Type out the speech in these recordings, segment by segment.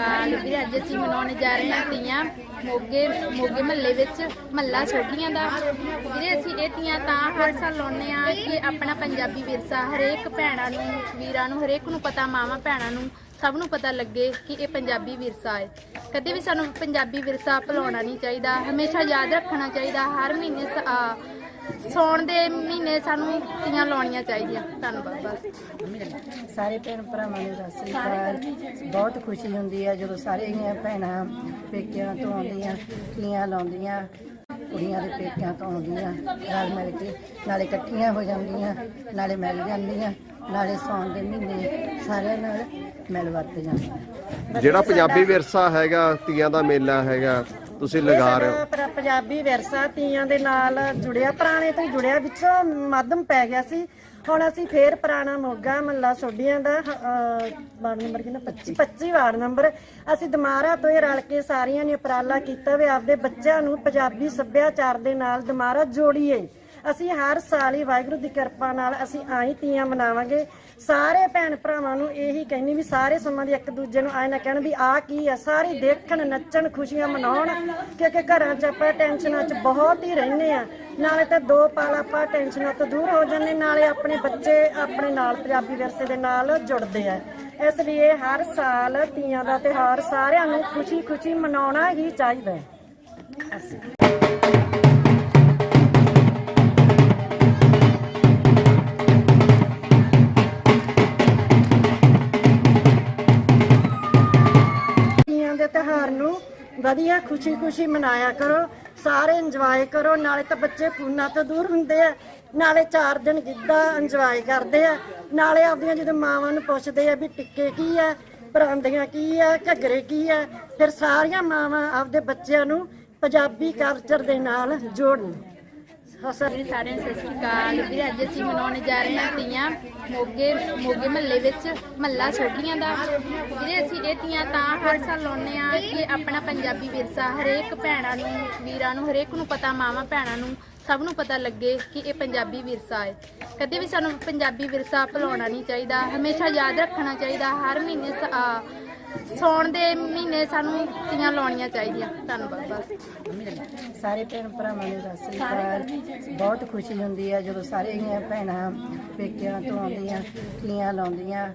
ਅਕਾਲ ਵੀਰੇ ਅੱਜ ਅਸੀਂ ਮਨਾਉਣ ਜਾ ਰਹੇ ਹਾਂ ਤੀਆਂ ਮੋਗੇ ਮੋਗੇ ਮਹੱਲੇ ਵਿੱਚ, ਮਹੱਲਾ ਸੋਢੀਆਂ ਦਾ। ਵੀਰੇ ਅਸੀਂ ਇਹ ਤੀਆਂ ਤਾਂ ਹਰ ਸਾਲ ਲਾਉਂਦੇ ਆ ਕਿ ਆਪਣਾ ਪੰਜਾਬੀ ਵਿਰਸਾ ਹਰੇਕ ਭੈਣਾਂ ਨੂੰ, ਵੀਰਾਂ ਨੂੰ, ਹਰੇਕ ਨੂੰ ਪਤਾ, ਮਾਵਾਂ ਭੈਣਾਂ ਨੂੰ ਸਭ ਨੂੰ ਪਤਾ ਲੱਗੇ ਕਿ ਇਹ ਪੰਜਾਬੀ ਵਿਰਸਾ ਹੈ। ਕਦੇ ਵੀ ਸਾਨੂੰ ਪੰਜਾਬੀ ਵਿਰਸਾ ਭੁਲਾਉਣਾ ਨਹੀਂ ਚਾਹੀਦਾ, ਹਮੇਸ਼ਾ ਯਾਦ ਰੱਖਣਾ ਚਾਹੀਦਾ, ਹਰ ਮਹੀਨੇ ਸ- ਆ, ਸਾਉਣ ਦੇ ਮਹੀਨੇ ਸਾਨੂੰ ਤੀਆਂ ਲਾਉਣੀਆਂ ਚਾਹੀਦੀਆਂ। ਧੰਨਵਾਦ ਬਸ। ਸਾਰੇ ਭੈਣ ਭਰਾਵਾਂ ਨੂੰ ਸਤਿ ਸ੍ਰੀ ਅਕਾਲ। ਬਹੁਤ ਖੁਸ਼ੀ ਹੁੰਦੀ ਹੈ ਜਦੋਂ ਸਾਰੀਆਂ ਭੈਣਾਂ ਪੇਕਿਆਂ ਤੋਂ ਆਉਂਦੀਆਂ ਤੀਆਂ ਲਾਉਂਦੀਆਂ ਕੁੜੀਆਂ ਦੇ ਪੇਕਿਆਂ ਤੋਂ ਆਉਂਦੀਆਂ ਰਲ ਮਿਲ ਕੇ ਨਾਲੇ ਇਕੱਠੀਆਂ ਹੋ ਜਾਂਦੀਆਂ ਨਾਲੇ ਮਿਲ ਜਾਂਦੀਆਂ ਨਾਲੇ ਸੌਣ ਦੇ ਮਹੀਨੇ ਸਾਰਿਆਂ ਨਾਲ ਮਿਲ ਵਰਤ ਜਾਂਦੀਆਂ ਜਿਹੜਾ ਪੰਜਾਬੀ ਵਿਰਸਾ ਹੈਗਾ ਤੀਆਂ ਦਾ ਮੇਲਾ ਹੈਗਾ ਤੁਸੀਂ ਲਗਾ ਰਹੇ ਹੋ? ਪਰ- ਪੰਜਾਬੀ ਵਿਰਸਾ ਤੀਆਂ ਦੇ ਨਾਲ ਜੁੜਿਆ ਪੁਰਾਣੇ ਤੋਂ ਹੀ ਜੁੜਿਆ ਵਿੱਚੋਂ ਮਾਧਮ ਪੈ ਗਿਆ ਸੀ। ਹੁਣ ਅਸੀਂ ਫੇਰ ਪੁਰਾਣਾ ਮੋਗਾ ਮੱਲਾ ਸੋਢੀਆਂ ਦਾ ਅਹ, ਵਾਰਡ ਨੰਬਰ ਕਿੰਨਾ? 25 25 ਵਾਰਡ ਨੰਬਰ। ਅਸੀਂ ਦਮਾਰਾ ਤੋਂ ਇਹ ਰਲ ਕੇ ਸਾਰੀਆਂ ਨੇ ਉਪਰਾਲਾ ਕੀਤਾ ਵੀ ਆਪਦੇ ਬੱਚਿਆਂ ਨੂੰ ਪੰਜਾਬੀ ਸੱਭਿਆਚਾਰ ਦੇ ਨਾਲ ਦਮਾਰਾ ਜੋੜੀਏ। ਅਸੀਂ ਹਰ ਸਾਲ ਹੀ ਵਾਹਿਗੁਰੂ ਦੀ ਕਿਰਪਾ ਨਾਲ ਅਸੀਂ ਆਈ ਤੀਆਂ ਮਨਾਵਾਂਗੇ। ਸਾਰੇ ਭੈਣ ਭਰਾਵਾਂ ਨੂੰ ਇਹੀ ਕਹਿੰਨੀ ਵੀ ਸਾਰੇ ਸਮਾਂ ਦੀ ਇੱਕ ਦੂਜੇ ਨੂੰ ਆਏ ਨਾ ਕਹਿਣ ਵੀ ਆ ਕੀ ਆ, ਸਾਰੇ ਦੇਖਣ, ਨੱਚਣ, ਖੁਸ਼ੀਆਂ ਮਨਾਉਣ, ਕਿਉਂਕਿ ਘਰਾਂ 'ਚ ਆਪਾਂ ਟੈਨਸ਼ਨਾਂ 'ਚ ਬਹੁਤ ਹੀ ਰਹਿੰਦੇ ਆ ਨਾਲੇ ਤਾਂ ਦੋ ਪਾਲ ਆਪਾਂ ਟੈਨਸ਼ਨਾਂ ਤੋਂ ਦੂਰ ਹੋ ਜਾਂਦੇ, ਨਾਲੇ ਆਪਣੇ ਬੱਚੇ ਆਪਣੇ ਨਾਲ ਪੰਜਾਬੀ ਵਿਰਸੇ ਦੇ ਨਾਲ ਜੁੜਦੇ ਆ। ਇਸ ਲਈ ਹਰ ਸਾਲ ਤੀਆਂ ਦਾ ਤਿਉਹਾਰ ਸਾਰਿਆਂ ਨੂੰ ਖੁਸ਼ੀ-ਖੁਸ਼ੀ ਮਨਾਉਣਾ ਹੀ ਚਾਹੀਦਾ ਹੈ। ਵਧੀਆ ਖੁਸ਼ੀ-ਖੁਸ਼ੀ ਮਨਾਇਆ ਕਰੋ, ਸਾਰੇ ਇੰਜੋਏ ਕਰੋ, ਨਾਲੇ ਤਾਂ ਬੱਚੇ ਫੋਨਾਂ ਤੋਂ ਦੂਰ ਹੁੰਦੇ ਆ, ਨਾਲੇ ਚਾਰ ਦਿਨ ਗਿੱਧਾ ਇੰਜੋਏ ਕਰਦੇ ਆ, ਨਾਲੇ ਆਪਦੀਆਂ ਜਦੋਂ ਮਾਵਾਂ ਨੂੰ ਪੁੱਛਦੇ ਆ ਵੀ ਟਿੱਕੇ ਕੀ ਆ, ਪਰਾਂਦੀਆਂ ਕੀ ਆ, ਘੱਗਰੇ ਕੀ ਆ, ਫਿਰ ਸਾਰੀਆਂ ਮਾਵਾਂ ਆਪਦੇ ਬੱਚਿਆਂ ਨੂੰ ਪੰਜਾਬੀ ਕਲਚਰ ਦੇ ਨਾਲ ਜੋੜਨ ਹਸਰ ਸਾਰਿਆਂ ਨੂੰ ਸਤਿ ਸ਼੍ਰੀ ਅਕਾਲ। ਵੀਰੇ, ਅੱਜ ਅਸੀਂ ਮਨਾਉਣ ਜਾ ਰਹੇ ਹਾਂ ਤੀਆਂ ਮੋਗੇ ਮੋਗੇ ਮਹੱਲੇ ਵਿੱਚ, ਮਹੱਲਾ ਸੋਢੀਆਂ ਦਾ। ਵੀਰੇ, ਅਸੀਂ ਇਹ ਤੀਆਂ ਤਾਂ ਹਰ ਸਾਲ ਲਾਉਂਦੇ ਆ ਕਿ ਆਪਣਾ ਪੰਜਾਬੀ ਵਿਰਸਾ ਹਰੇਕ ਭੈਣਾਂ ਨੂੰ, ਵੀਰਾਂ ਨੂੰ, ਹਰੇਕ ਨੂੰ ਪਤਾ, ਮਾਵਾਂ ਭੈਣਾਂ ਨੂੰ ਸਭ ਨੂੰ ਪਤਾ ਲੱਗੇ ਕਿ ਇਹ ਪੰਜਾਬੀ ਵਿਰਸਾ ਹੈ। ਕਦੇ ਵੀ ਸਾਨੂੰ ਪੰਜਾਬੀ ਵਿਰਸਾ ਭੁਲਾਉਣਾ ਨਹੀਂ ਚਾਹੀਦਾ। ਹਮੇਸ਼ਾ ਯਾਦ ਰੱਖਣਾ ਚਾਹੀਦਾ। ਹਰ ਮਹੀਨੇ ਸ- ਆ, ਸਾਉਣ ਦੇ ਮਹੀਨੇ ਸਾਨੂੰ ਤੀਆਂ ਲਾਉਣੀਆਂ ਚਾਹੀਦੀਆਂ। ਧੰਨਵਾਦ ਬਸ। ਸਾਰੇ ਭੈਣ ਭਰਾਵਾਂ ਨੂੰ ਸਤਿ ਸ੍ਰੀ ਅਕਾਲ। ਬਹੁਤ ਖੁਸ਼ੀ ਹੁੰਦੀ ਹੈ ਜਦੋਂ ਸਾਰੀਆਂ ਭੈਣਾਂ ਪੇਕਿਆਂ ਤੋਂ ਆਉਂਦੀਆਂ ਤੀਆਂ ਲਾਉਂਦੀਆਂ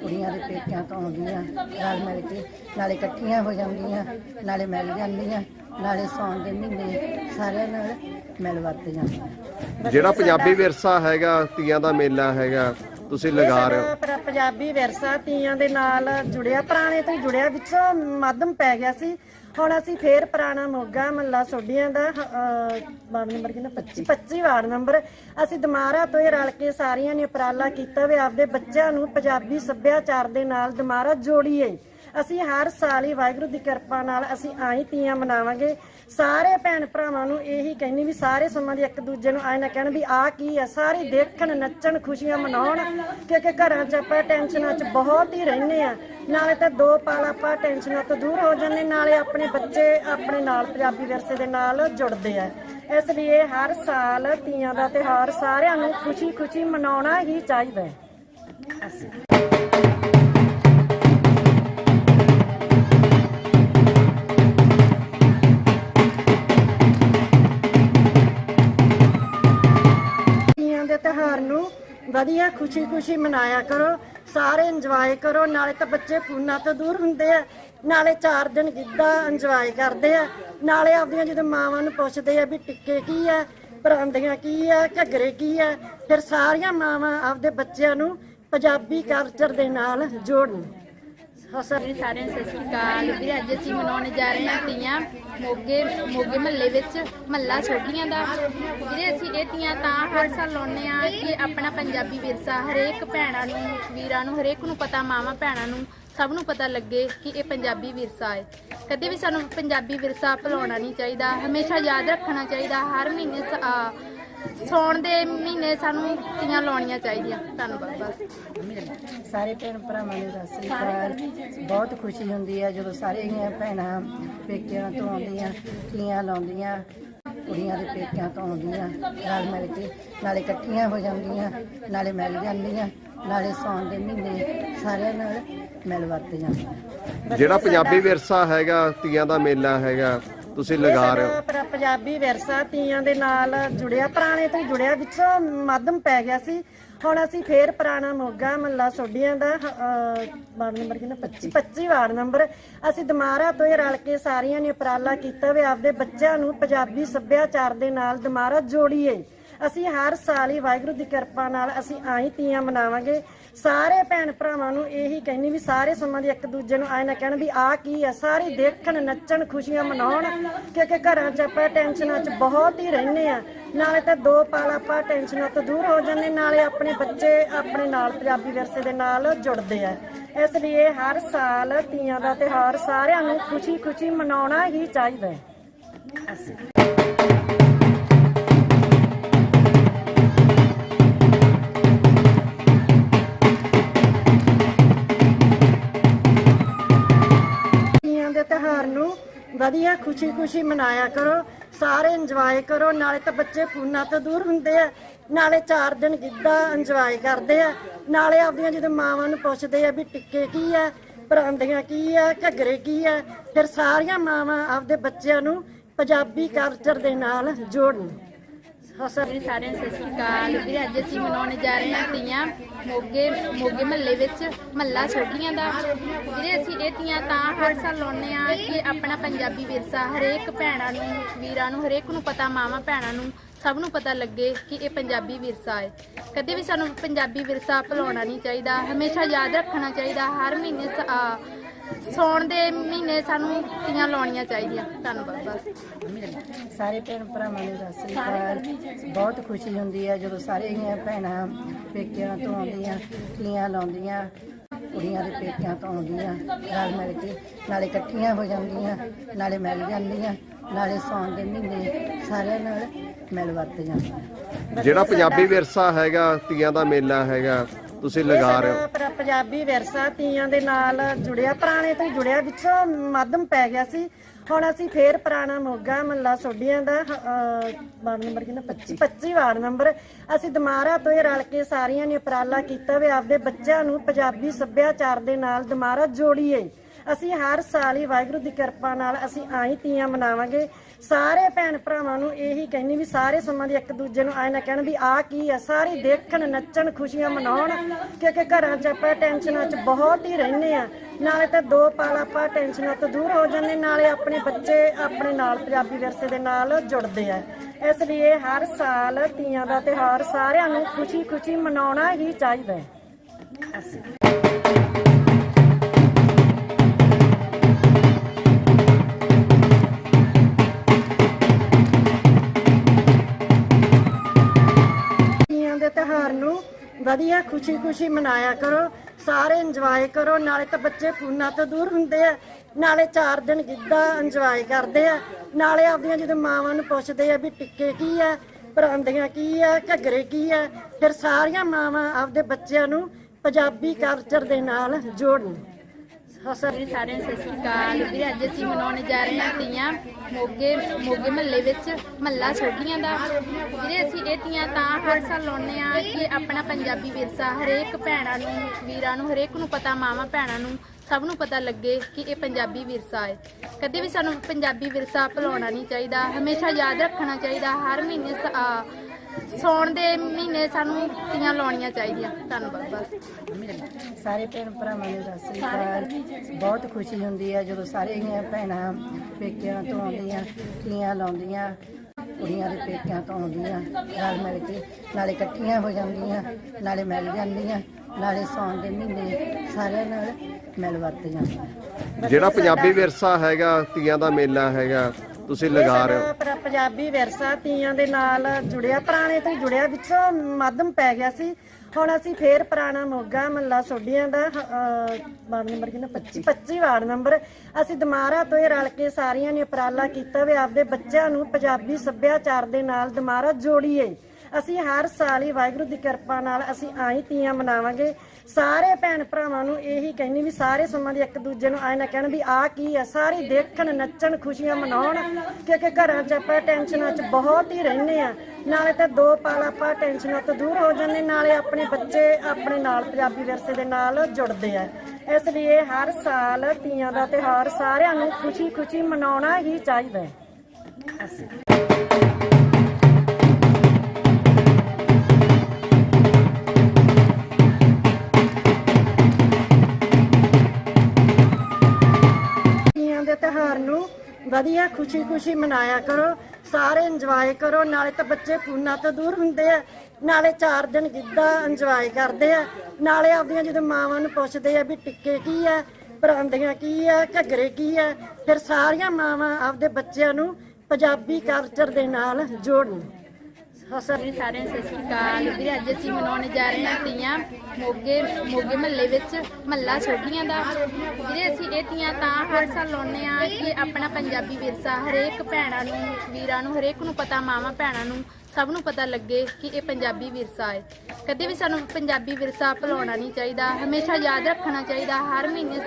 ਕੁੜੀਆਂ ਦੇ ਪੇਕਿਆਂ ਤੋਂ ਆਉਂਦੀਆਂ ਰਲ ਮਿਲ ਕੇ ਨਾਲੇ ਇਕੱਠੀਆਂ ਹੋ ਜਾਂਦੀਆਂ ਨਾਲੇ ਮਿਲ ਜਾਂਦੀਆਂ ਨਾਲੇ ਸੌਣ ਦੇ ਮਹੀਨੇ ਸਾਰਿਆਂ ਨਾਲ ਮਿਲ ਵਰਤ ਜਾਂਦੀਆਂ ਜਿਹੜਾ ਪੰਜਾਬੀ ਵਿਰਸਾ ਹੈਗਾ ਤੀਆਂ ਦਾ ਮੇਲਾ ਹੈਗਾ ਤੁਸੀਂ ਲਗਾ ਰਹੇ ਹੋ? ਪੰਜਾਬੀ ਵਿਰਸਾ ਤੀਆਂ ਦੇ ਨਾਲ ਜੁੜਿਆ ਪੁਰਾਣੇ ਤੋਂ ਹੀ ਜੁੜਿਆ ਵਿੱਚੋਂ ਮਾਧਮ ਪੈ ਗਿਆ ਸੀ। ਹੁਣ ਅਸੀਂ ਫੇਰ ਪੁਰਾਣਾ ਮੋਗਾ ਮੱਲਾ ਸੋਢੀਆਂ ਦਾ ਅਹ, ਵਾਰਡ ਨੰਬਰ ਕਿੰਨਾ? 25 25 ਵਾਰਡ ਨੰਬਰ। ਅਸੀਂ ਦਮਾਰਾ ਤੋਂ ਇਹ ਰਲ ਕੇ ਸਾਰੀਆਂ ਨੇ ਉਪਰਾਲਾ ਕੀਤਾ ਵੀ ਆਪਦੇ ਬੱਚਿਆਂ ਨੂੰ ਪੰਜਾਬੀ ਸੱਭਿਆਚਾਰ ਦੇ ਨਾਲ ਦਮਾਰਾ ਜੋੜੀਏ। ਅਸੀਂ ਹਰ ਸਾਲ ਹੀ ਵਾਹਿਗੁਰੂ ਦੀ ਕਿਰਪਾ ਨਾਲ ਅਸੀਂ ਆਈ ਤੀਆਂ ਮਨਾਵਾਂਗੇ। ਸਾਰੇ ਭੈਣ ਭਰਾਵਾਂ ਨੂੰ ਇਹੀ ਕਹਿੰਨੀ ਵੀ ਸਾਰੇ ਸਮਾਂ ਦੀ ਇੱਕ ਦੂਜੇ ਨੂੰ ਆਏ ਨਾ ਕਹਿਣ ਵੀ ਆ ਕੀ ਆ, ਸਾਰੇ ਦੇਖਣ, ਨੱਚਣ, ਖੁਸ਼ੀਆਂ ਮਨਾਉਣ, ਕਿਉਂਕਿ ਘਰਾਂ 'ਚ ਆਪਾਂ ਟੈਨਸ਼ਨਾਂ 'ਚ ਬਹੁਤ ਹੀ ਰਹਿੰਦੇ ਆ ਨਾਲੇ ਤਾਂ ਦੋ ਪਾਲ ਆਪਾਂ ਟੈਨਸ਼ਨਾਂ ਤੋਂ ਦੂਰ ਹੋ ਜਾਂਦੇ, ਨਾਲੇ ਆਪਣੇ ਬੱਚੇ ਆਪਣੇ ਨਾਲ ਪੰਜਾਬੀ ਵਿਰਸੇ ਦੇ ਨਾਲ ਜੁੜਦੇ ਆ। ਇਸ ਲਈ ਇਹ ਹਰ ਸਾਲ ਤੀਆਂ ਦਾ ਤਿਉਹਾਰ ਸਾਰਿਆਂ ਨੂੰ ਖੁਸ਼ੀ-ਖੁਸ਼ੀ ਮਨਾਉਣਾ ਹੀ ਚਾਹੀਦਾ ਹੈ। ਤਿਉਹਾਰ ਨੂੰ ਵਧੀਆ ਖੁਸ਼ੀ-ਖੁਸ਼ੀ ਮਨਾਇਆ ਕਰੋ, ਸਾਰੇ ਇੰਜੋਏ ਕਰੋ, ਨਾਲੇ ਤਾਂ ਬੱਚੇ ਫੋਨਾਂ ਤੋਂ ਦੂਰ ਹੁੰਦੇ ਆ, ਨਾਲੇ ਚਾਰ ਦਿਨ ਗਿੱਧਾ ਇੰਜੋਏ ਕਰਦੇ ਆ, ਨਾਲੇ ਆਪਦੀਆਂ ਜਦੋਂ ਮਾਵਾਂ ਨੂੰ ਪੁੱਛਦੇ ਆ ਵੀ ਟਿੱਕੇ ਕੀ ਆ, ਪਰਾਂਦੀਆਂ ਕੀ ਆ, ਘੱਗਰੇ ਕੀ ਆ, ਫਿਰ ਸਾਰੀਆਂ ਮਾਵਾਂ ਆਪਦੇ ਬੱਚਿਆਂ ਨੂੰ ਪੰਜਾਬੀ ਕਲਚਰ ਦੇ ਨਾਲ ਜੋੜਨ। ਹਸਰ ਸਾਰਿਆਂ ਨੂੰ ਸਤਿ ਸ਼੍ਰੀ ਅਕਾਲ। ਵੀਰੇ, ਅੱਜ ਅਸੀਂ ਮਨਾਉਣ ਜਾ ਰਹੇ ਹਾਂ ਤੀਆਂ ਮੋਗੇ ਮੋਗੇ ਮਹੱਲੇ ਵਿੱਚ, ਮਹੱਲਾ ਸੋਢੀਆਂ ਦਾ। ਵੀਰੇ, ਅਸੀਂ ਇਹ ਤੀਆਂ ਤਾਂ ਹਰ ਸਾਲ ਲਾਉਂਦੇ ਆ ਕਿ ਆਪਣਾ ਪੰਜਾਬੀ ਵਿਰਸਾ ਹਰੇਕ ਭੈਣਾਂ ਨੂੰ, ਵੀਰਾਂ ਨੂੰ, ਹਰੇਕ ਨੂੰ ਪਤਾ, ਮਾਵਾਂ ਭੈਣਾਂ ਨੂੰ ਸਭ ਨੂੰ ਪਤਾ ਲੱਗੇ ਕਿ ਇਹ ਪੰਜਾਬੀ ਵਿਰਸਾ ਹੈ। ਕਦੇ ਵੀ ਸਾਨੂੰ ਪੰਜਾਬੀ ਵਿਰਸਾ ਭੁਲਾਉਣਾ ਨਹੀਂ ਚਾਹੀਦਾ। ਹਮੇਸ਼ਾ ਯਾਦ ਰੱਖਣਾ ਚਾਹੀਦਾ। ਹਰ ਮਹੀਨੇ ਸ- ਆ, ਸਾਉਣ ਦੇ ਮਹੀਨੇ ਸਾਨੂੰ ਤੀਆਂ ਲਾਉਣੀਆਂ ਚਾਹੀਦੀਆਂ। ਧੰਨਵਾਦ ਬਸ। ਸਾਰੇ ਭੈਣ ਭਰਾਵਾਂ ਨੂੰ ਸਤਿ ਸ੍ਰੀ ਅਕਾਲ। ਬਹੁਤ ਖੁਸ਼ੀ ਹੁੰਦੀ ਹੈ ਜਦੋਂ ਸਾਰੀਆਂ ਭੈਣਾਂ ਪੇਕਿਆਂ ਤੋਂ ਆਉਂਦੀਆਂ ਤੀਆਂ ਲਾਉਂਦੀਆਂ ਕੁੜੀਆਂ ਦੇ ਪੇਕਿਆਂ ਤੋਂ ਆਉਂਦੀਆਂ ਰਲ ਮਿਲ ਕੇ ਨਾਲੇ ਇਕੱਠੀਆਂ ਹੋ ਜਾਂਦੀਆਂ ਨਾਲੇ ਮਿਲ ਜਾਂਦੀਆਂ ਨਾਲੇ ਸੌਣ ਦੇ ਮਹੀਨੇ ਸਾਰਿਆਂ ਨਾਲ ਮਿਲ ਵਰਤ ਜਾਂਦੇ ਜਿਹੜਾ ਪੰਜਾਬੀ ਵਿਰਸਾ ਹੈਗਾ ਤੀਆਂ ਦਾ ਮੇਲਾ ਹੈਗਾ ਤੁਸੀਂ ਲਗਾ ਰਹੇ ਹੋ? ਸਾਡਾ ਪਰ- ਪੰਜਾਬੀ ਵਿਰਸਾ ਤੀਆਂ ਦੇ ਨਾਲ ਜੁੜਿਆ ਪੁਰਾਣੇ ਤੋਂ ਹੀ ਜੁੜਿਆ ਵਿੱਚੋਂ ਮੱਧਮ ਪੈ ਗਿਆ ਸੀ। ਹੁਣ ਅਸੀਂ ਫੇਰ ਪੁਰਾਣਾ ਮੋਗਾ ਮੱਲਾ ਸੋਢੀਆਂ ਦਾ ਅਹ, ਵਾਰਡ ਨੰਬਰ ਕਿੰਨਾ 25 25 ਵਾਰਡ ਨੰਬਰ। ਅਸੀਂ ਦਮਾਰਾ ਤੋਂ ਇਹ ਰਲ ਕੇ ਸਾਰੀਆਂ ਨੇ ਉਪਰਾਲਾ ਕੀਤਾ ਵੀ ਆਪਦੇ ਬੱਚਿਆਂ ਨੂੰ ਪੰਜਾਬੀ ਸੱਭਿਆਚਾਰ ਦੇ ਨਾਲ ਦਮਾਰਾ ਜੋੜੀਏ। ਅਸੀਂ ਹਰ ਸਾਲ ਹੀ ਵਾਹਿਗੁਰੂ ਦੀ ਕਿਰਪਾ ਨਾਲ ਅਸੀਂ ਆਈ ਤੀਆਂ ਮਨਾਵਾਂਗੇ। ਸਾਰੇ ਭੈਣ ਭਰਾਵਾਂ ਨੂੰ ਇਹੀ ਕਹਿੰਨੀ ਵੀ ਸਾਰੇ ਸਮਾਂ ਦੀ ਇੱਕ ਦੂਜੇ ਨੂੰ ਆਏ ਨਾ ਕਹਿਣ ਵੀ ਆਹ ਕੀ ਹੈ ਸਾਰੇ ਦੇਖਣ, ਨੱਚਣ, ਖੁਸ਼ੀਆਂ ਮਨਾਉਣ ਕਿਉਂਕਿ ਘਰਾਂ 'ਚ ਆਪਾਂ ਟੈਨਸ਼ਨਾਂ 'ਚ ਬਹੁਤ ਹੀ ਰਹਿੰਦੇ ਆ। ਨਾਲੇ ਤਾਂ ਦੋ ਪਾਲ ਆਪਾਂ ਟੈਨਸ਼ਨਾਂ ਤੋਂ ਦੂਰ ਹੋ ਜਾਂਦੇ, ਨਾਲੇ ਆਪਣੇ ਬੱਚੇ ਆਪਣੇ ਨਾਲ ਪੰਜਾਬੀ ਵਿਰਸੇ ਦੇ ਨਾਲ ਜੁੜਦੇ ਆ। ਇਸ ਲਈ ਹਰ ਸਾਲ ਤੀਆਂ ਦਾ ਤਿਉਹਾਰ ਸਾਰਿਆਂ ਨੂੰ ਖੁਸ਼ੀ-ਖੁਸ਼ੀ ਮਨਾਉਣਾ ਹੀ ਚਾਹੀਦਾ ਹੈ। ਤੀਆਂ ਨੂੰ ਵਧੀਆ ਖੁਸ਼ੀ-ਖੁਸ਼ੀ ਮਨਾਇਆ ਕਰੋ, ਸਾਰੇ ਇੰਜੋਏ ਕਰੋ, ਨਾਲੇ ਤਾਂ ਬੱਚੇ ਫੋਨਾਂ ਤੋਂ ਦੂਰ ਹੁੰਦੇ ਆ, ਨਾਲੇ ਚਾਰ ਦਿਨ ਗਿੱਧਾ ਇੰਜੋਏ ਕਰਦੇ ਆ, ਨਾਲੇ ਆਪਦੀਆਂ ਜਦੋਂ ਮਾਵਾਂ ਨੂੰ ਪੁੱਛਦੇ ਆ ਵੀ ਟਿੱਕੇ ਕੀ ਆ, ਪਰਾਂਦੀਆਂ ਕੀ ਆ, ਘੱਗਰੇ ਕੀ ਆ, ਫਿਰ ਸਾਰੀਆਂ ਮਾਵਾਂ ਆਪਦੇ ਬੱਚਿਆਂ ਨੂੰ ਪੰਜਾਬੀ ਕਲਚਰ ਦੇ ਨਾਲ ਜੋੜਨ। ਹਸਰ ਵੀਰੇ ਸਾਰਿਆਂ ਨੂੰ ਸਤਿ ਸ਼੍ਰੀ ਅਕਾਲ। ਵੀਰੇ, ਅੱਜ ਅਸੀਂ ਮਨਾਉਣ ਜਾ ਰਹੇ ਹਾਂ ਤੀਆਂ ਮੋਗੇ ਮੋਗੇ ਮਹੱਲੇ ਵਿੱਚ ਮਹੱਲਾ ਸੋਢੀਆਂ ਦਾ। ਵੀਰੇ, ਅਸੀਂ ਇਹ ਤੀਆਂ ਤਾਂ ਹਰ ਸਾਲ ਲਾਉਂਦੇ ਆ ਕਿ ਆਪਣਾ ਪੰਜਾਬੀ ਵਿਰਸਾ ਹਰੇਕ ਭੈਣਾਂ ਨੂੰ, ਵੀਰਾਂ ਨੂੰ, ਹਰੇਕ ਨੂੰ ਪਤਾ, ਮਾਵਾਂ ਭੈਣਾਂ ਨੂੰ ਸਭ ਨੂੰ ਪਤਾ ਲੱਗੇ ਕਿ ਇਹ ਪੰਜਾਬੀ ਵਿਰਸਾ ਹੈ। ਕਦੇ ਵੀ ਸਾਨੂੰ ਪੰਜਾਬੀ ਵਿਰਸਾ ਭੁਲਾਉਣਾ ਨਹੀਂ ਚਾਹੀਦਾ, ਹਮੇਸ਼ਾ ਯਾਦ ਰੱਖਣਾ ਚਾਹੀਦਾ, ਹਰ ਮਹੀਨੇ ਸ- ਆ, ਸਾਉਣ ਦੇ ਮਹੀਨੇ ਸਾਨੂੰ ਤੀਆਂ ਲਾਉਣੀਆਂ ਚਾਹੀਦੀਆਂ। ਧੰਨਵਾਦ ਬਸ। ਸਾਰੇ ਭੈਣ ਭਰਾਵਾਂ ਨੂੰ ਸ੍ਰੀ ਅਕਾਲ ਬਹੁਤ ਖੁਸ਼ੀ ਹੁੰਦੀ ਹੈ ਜਦੋਂ ਸਾਰੀਆਂ ਭੈਣਾਂ ਪੇਕਿਆਂ ਤੋਂ ਆਉਂਦੀਆਂ ਤੀਆਂ ਲਾਉਂਦੀਆਂ ਕੁੜੀਆਂ ਦੇ ਪੇਕਿਆਂ ਤੋਂ ਆਉਂਦੀਆਂ ਰਲ ਮਿਲ ਕੇ ਨਾਲੇ ਇਕੱਠੀਆਂ ਹੋ ਜਾਂਦੀਆਂ ਨਾਲੇ ਮਿਲ ਜਾਂਦੀਆਂ ਨਾਲੇ ਸੌਣ ਦੇ ਮਹੀਨੇ ਸਾਰਿਆਂ ਨਾਲ ਮਿਲ ਵਰਤ ਜਾਂਦੇ ਜਿਹੜਾ ਪੰਜਾਬੀ ਵਿਰਸਾ ਹੈਗਾ ਤੀਆਂ ਦਾ ਮੇਲਾ ਹੈਗਾ ਤੁਸੀਂ ਲਗਾ ਰਹੇ ਹੋ। ਪੰਜਾਬੀ ਵਿਰਸਾ ਤੀਆਂ ਦੇ ਨਾਲ ਜੁੜਿਆ ਪੁਰਾਣੇ ਤੋਂ ਹੀ ਜੁੜਿਆ ਵਿੱਚੋਂ ਮੱਧਮ ਪੈ ਗਿਆ ਸੀ। ਹੁਣ ਅਸੀਂ ਫੇਰ ਪੁਰਾਣਾ ਮੋਗਾ ਮੱਲਾ ਸੋਢੀਆਂ ਦਾ ਅਹ, ਵਾਰਡ ਨੰਬਰ ਕਿੰਨਾ? 25 25 ਵਾਰਡ ਨੰਬਰ। ਅਸੀਂ ਦਮਾਰਾ ਤੋਂ ਇਹ ਰਲ ਕੇ ਸਾਰੀਆਂ ਨੇ ਉਪਰਾਲਾ ਕੀਤਾ ਵੀ ਆਪਦੇ ਬੱਚਿਆਂ ਨੂੰ ਪੰਜਾਬੀ ਸੱਭਿਆਚਾਰ ਦੇ ਨਾਲ ਦਮਾਰਾ ਜੋੜੀਏ। ਅਸੀਂ ਹਰ ਸਾਲ ਹੀ ਵਾਹਿਗੁਰੂ ਦੀ ਕਿਰਪਾ ਨਾਲ ਅਸੀਂ ਆਈ ਤੀਆਂ ਮਨਾਵਾਂਗੇ। ਸਾਰੇ ਭੈਣ ਭਰਾਵਾਂ ਨੂੰ ਇਹੀ ਕਹਿੰਨੀ ਵੀ ਸਾਰੇ ਸਮਾਂ ਦੀ ਇੱਕ ਦੂਜੇ ਨੂੰ ਆਏ ਨਾ ਕਹਿਣ ਵੀ ਆਹ ਕੀ ਹੈ ਸਾਰੇ ਦੇਖਣ, ਨੱਚਣ, ਖੁਸ਼ੀਆਂ ਮਨਾਉਣ, ਕਿਉਂਕਿ ਘਰਾਂ 'ਚ ਆਪਾਂ ਟੈਨਸ਼ਨਾਂ 'ਚ ਬਹੁਤ ਹੀ ਰਹਿੰਦੇ ਆ ਨਾਲੇ ਤਾਂ ਦੋ ਪਾਲ ਆਪਾਂ ਟੈਨਸ਼ਨਾਂ ਤੋਂ ਦੂਰ ਹੋ ਜਾਂਦੇ, ਨਾਲੇ ਆਪਣੇ ਬੱਚੇ ਆਪਣੇ ਨਾਲ ਪੰਜਾਬੀ ਵਿਰਸੇ ਦੇ ਨਾਲ ਜੁੜਦੇ ਆ। ਇਸ ਲਈ ਹਰ ਸਾਲ ਤੀਆਂ ਦਾ ਤਿਉਹਾਰ ਸਾਰਿਆਂ ਨੂੰ ਖੁਸ਼ੀ-ਖੁਸ਼ੀ ਮਨਾਉਣਾ ਹੀ ਚਾਹੀਦਾ ਹੈ। ਵਧੀਆ ਖੁਸ਼ੀ-ਖੁਸ਼ੀ ਮਨਾਇਆ ਕਰੋ, ਸਾਰੇ ਇੰਜੋਏ ਕਰੋ, ਨਾਲੇ ਤਾਂ ਬੱਚੇ ਫੋਨਾਂ ਤੋਂ ਦੂਰ ਹੁੰਦੇ ਆ, ਨਾਲੇ 4 ਦਿਨ ਗਿੱਧਾ ਇੰਜੋਏ ਕਰਦੇ ਆ, ਨਾਲੇ ਆਪਦੀਆਂ ਜਦੋਂ ਮਾਵਾਂ ਨੂੰ ਪੁੱਛਦੇ ਆ ਵੀ ਟਿੱਕੇ ਕੀ ਆ, ਪਰਾਂਦੀਆਂ ਕੀ ਆ, ਘੱਗਰੇ ਕੀ ਆ, ਫਿਰ ਸਾਰੀਆਂ ਮਾਵਾਂ ਆਪਦੇ ਬੱਚਿਆਂ ਨੂੰ ਪੰਜਾਬੀ ਕਲਚਰ ਦੇ ਨਾਲ ਜੋੜਨ। ਹਸਰ ਵੀਰੇ ਸਾਰਿਆਂ ਨੂੰ ਸਤਿ ਸ਼੍ਰੀ ਅਕਾਲ। ਵੀਰੇ, ਅੱਜ ਅਸੀਂ ਮਨਾਉਣ ਜਾ ਰਹੇ ਹਾਂ ਤੀਆਂ ਮੋਗੇ ਮੋਗੇ ਮਹੱਲੇ ਵਿੱਚ ਮਹੱਲਾ ਸੋਢੀਆਂ ਦਾ। ਵੀਰੇ, ਅਸੀਂ ਇਹ ਤੀਆਂ ਤਾਂ ਹਰ ਸਾਲ ਲਾਉਂਦੇ ਆ ਕਿ ਆਪਣਾ ਪੰਜਾਬੀ ਵਿਰਸਾ ਹਰੇਕ ਭੈਣਾਂ ਨੂੰ, ਵੀਰਾਂ ਨੂੰ, ਹਰੇਕ ਨੂੰ ਪਤਾ, ਮਾਵਾਂ ਭੈਣਾਂ ਨੂੰ ਸਭ ਨੂੰ ਪਤਾ ਲੱਗੇ ਕਿ ਇਹ ਪੰਜਾਬੀ ਵਿਰਸਾ ਹੈ। ਕਦੇ ਵੀ ਸਾਨੂੰ ਪੰਜਾਬੀ ਵਿਰਸਾ ਭੁਲਾਉਣਾ ਨਹੀਂ ਚਾਹੀਦਾ, ਹਮੇਸ਼ਾ ਯਾਦ ਰੱਖਣਾ ਚਾਹੀਦਾ, ਹਰ ਮਹੀਨੇ ਸ- ਸਾਉਣ ਦੇ ਮਹੀਨੇ ਸਾਨੂੰ ਤੀਆਂ ਲਾਉਣੀਆਂ ਚਾਹੀਦੀਆਂ। ਧੰਨਵਾਦ, ਬਸ। ਸਾਰੇ ਭੈਣ ਭਰਾਵਾਂ ਨੂੰ ਸਤਿ ਸ੍ਰੀ ਅਕਾਲ। ਬਹੁਤ ਖੁਸ਼ੀ ਹੁੰਦੀ ਹੈ ਜਦੋਂ ਸਾਰੀਆਂ ਭੈਣਾਂ ਪੇਕਿਆਂ ਤੋਂ ਆਉਂਦੀਆਂ ਤੀਆਂ ਲਾਉਂਦੀਆਂ ਕੁੜੀਆਂ ਦੇ ਪੇਕਿਆਂ ਤੋਂ ਆਉਂਦੀਆਂ ਰਲ ਮਿਲ ਕੇ ਨਾਲੇ ਇਕੱਠੀਆਂ ਹੋ ਜਾਂਦੀਆਂ ਨਾਲੇ ਮਿਲ ਜਾਂਦੀਆਂ ਨਾਲੇ ਸੌਣ ਦੇ ਮਹੀਨੇ ਸਾਰਿਆਂ ਨਾਲ ਮਿਲ ਵਰਤ ਜਾਂਦੇ ਜਿਹੜਾ ਪੰਜਾਬੀ ਵਿਰਸਾ ਹੈਗਾ ਤੀਆਂ ਦਾ ਮੇਲਾ ਹੈਗਾ ਤੁਸੀਂ ਲਗਾ ਰਹੇ ਹੋ? ਪਰ- ਪੰਜਾਬੀ ਵਿਰਸਾ ਤੀਆਂ ਦੇ ਨਾਲ ਜੁੜਿਆ ਪੁਰਾਣੇ ਤੋਂ ਹੀ ਜੁੜਿਆ ਵਿੱਚੋਂ ਮੱਧਮ ਪੈ ਗਿਆ ਸੀ। ਹੁਣ ਅਸੀਂ ਫੇਰ ਪੁਰਾਣਾ ਮੋਗਾ ਮੱਲਾ ਸੋਢੀਆਂ ਦਾ ਅਹ, ਵਾਰਡ ਨੰਬਰ ਕਿੰਨਾ 25 25 ਵਾਰਡ ਨੰਬਰ। ਅਸੀਂ ਦਮਾਰਾ ਤੋਂ ਇਹ ਰਲ ਕੇ ਸਾਰੀਆਂ ਨੇ ਉਪਰਾਲਾ ਕੀਤਾ ਵੀ ਆਪਦੇ ਬੱਚਿਆਂ ਨੂੰ ਪੰਜਾਬੀ ਸੱਭਿਆਚਾਰ ਦੇ ਨਾਲ ਦਮਾਰਾ ਜੋੜੀਏ। ਅਸੀਂ ਹਰ ਸਾਲ ਹੀ ਵਾਹਿਗੁਰੂ ਦੀ ਕਿਰਪਾ ਨਾਲ ਅਸੀਂ ਆਈ ਤੀਆਂ ਮਨਾਵਾਂਗੇ। ਸਾਰੇ ਭੈਣ ਭਰਾਵਾਂ ਨੂੰ ਇਹੀ ਕਹਿੰਨੀ ਵੀ ਸਾਰੇ ਸਮਾਂ ਦੀ ਇੱਕ ਦੂਜੇ ਨੂੰ ਆਏ ਨਾ ਕਹਿਣ ਵੀ ਆਹ ਕੀ ਹੈ ਸਾਰੇ ਦੇਖਣ ਨੱਚਣ ਖੁਸ਼ੀਆਂ ਮਨਾਉਣ। ਕਿਉਂਕਿ ਘਰਾਂ 'ਚ ਆਪਾਂ ਟੈਨਸ਼ਨਾਂ 'ਚ ਬਹੁਤ ਹੀ ਰਹਿੰਦੇ ਆ ਨਾਲੇ ਤਾਂ ਦੋ ਪਲ ਆਪਾਂ ਟੈਨਸ਼ਨਾਂ ਤੋਂ ਦੂਰ ਹੋ ਜਾਂਦੇ, ਨਾਲੇ ਆਪਣੇ ਬੱਚੇ ਆਪਣੇ ਨਾਲ ਪੰਜਾਬੀ ਵਿਰਸੇ ਦੇ ਨਾਲ ਜੁੜਦੇ ਆ। ਇਸ ਲਈ ਹਰ ਸਾਲ ਤੀਆਂ ਦਾ ਤਿਉਹਾਰ ਸਾਰਿਆਂ ਨੂੰ ਖੁਸ਼ੀ-ਖੁਸ਼ੀ ਮਨਾਉਣਾ ਹੀ ਚਾਹੀਦਾ ਹੈ। ਤੀਆਂ ਦੇ ਤਿਉਹਾਰ ਨੂੰ ਵਧੀਆ ਖੁਸ਼ੀ-ਖੁਸ਼ੀ ਮਨਾਇਆ ਕਰੋ। ਸਾਰੇ ਇੰਜੋਏ ਕਰੋ, ਨਾਲੇ ਤਾਂ ਬੱਚੇ ਫੋਨਾਂ ਤੋਂ ਦੂਰ ਹੁੰਦੇ ਆ। ਨਾਲੇ ਚਾਰ ਦਿਨ ਗਿੱਧਾ ਇੰਜੋਏ ਕਰਦੇ ਆ। ਨਾਲੇ ਆਪਦੀਆਂ ਜਦੋਂ ਮਾਵਾਂ ਨੂੰ ਪੁੱਛਦੇ ਆ ਵੀ ਟਿੱਕੇ ਕੀ ਆ, ਪਰਾਂਦੀਆਂ ਕੀ ਆ, ਘੱਗਰੇ ਕੀ ਆ, ਫਿਰ ਸਾਰੀਆਂ ਮਾਵਾਂ ਆਪਦੇ ਬੱਚਿਆਂ ਨੂੰ ਪੰਜਾਬੀ ਕਲਚਰ ਦੇ ਨਾਲ ਜੋੜਨ। ਹਸਰ ਸਾਰਿਆਂ ਸਤਿ ਸ਼੍ਰੀ ਅਕਾਲ। ਵੀਰੇ, ਅੱਜ ਅਸੀਂ ਮਨਾਉਣ ਜਾ ਰਹੇ ਹਾਂ ਤੀਆਂ ਮੋਗੇ ਮੋਗੇ ਮਹੱਲੇ ਵਿੱਚ, ਮਹੱਲਾ ਸੋਢੀਆਂ ਦਾ। ਵੀਰੇ, ਅਸੀਂ ਇਹ ਤੀਆਂ ਤਾਂ ਹਰ ਸਾਲ ਲਾਉਂਦੇ ਆ ਕਿ ਆਪਣਾ ਪੰਜਾਬੀ ਵਿਰਸਾ ਹਰੇਕ ਭੈਣਾਂ ਨੂੰ, ਵੀਰਾਂ ਨੂੰ, ਹਰੇਕ ਨੂੰ ਪਤਾ, ਮਾਵਾਂ ਭੈਣਾਂ ਨੂੰ ਸਭ ਨੂੰ ਪਤਾ ਲੱਗੇ ਕਿ ਇਹ ਪੰਜਾਬੀ ਵਿਰਸਾ ਹੈ। ਕਦੇ ਵੀ ਸਾਨੂੰ ਪੰਜਾਬੀ ਵਿਰਸਾ ਭੁਲਾਉਣਾ ਨਹੀਂ ਚਾਹੀਦਾ। ਹਮੇਸ਼ਾ ਯਾਦ ਰੱਖਣਾ ਚਾਹੀਦਾ। ਹਰ ਮਹੀਨੇ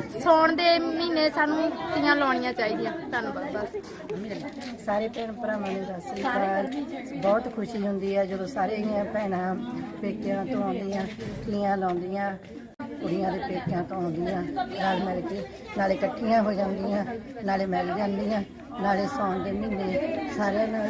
ਸ- ਆ, ਸਾਉਣ ਦੇ ਮਹੀਨੇ ਸਾਨੂੰ ਤੀਆਂ ਲਾਉਣੀਆਂ ਚਾਹੀਦੀਆਂ। ਧੰਨਵਾਦ ਬਸ। ਸਾਰੇ ਭੈਣ ਭਰਾਵਾਂ ਨੂੰ ਸ੍ਰੀ ਅਕਾਲ। ਬਹੁਤ ਖੁਸ਼ੀ ਹੁੰਦੀ ਹੈ ਜਦੋਂ ਸਾਰੀਆਂ ਭੈਣਾਂ ਪੇਕਿਆਂ ਤੋਂ ਆਉਂਦੀਆਂ ਤੀਆਂ ਲਾਉਂਦੀਆਂ ਕੁੜੀਆਂ ਦੇ ਪੇਕਿਆਂ ਤੋਂ ਆਉਂਦੀਆਂ ਨਾਲ ਮਿਲ ਕੇ ਨਾਲੇ ਇਕੱਠੀਆਂ ਹੋ ਜਾਂਦੀਆਂ ਨਾਲੇ ਮਿਲ ਜਾਂਦੀਆਂ ਨਾਲੇ ਸੌਣ ਦੇ ਮਹੀਨੇ ਸਾਰਿਆਂ ਨਾਲ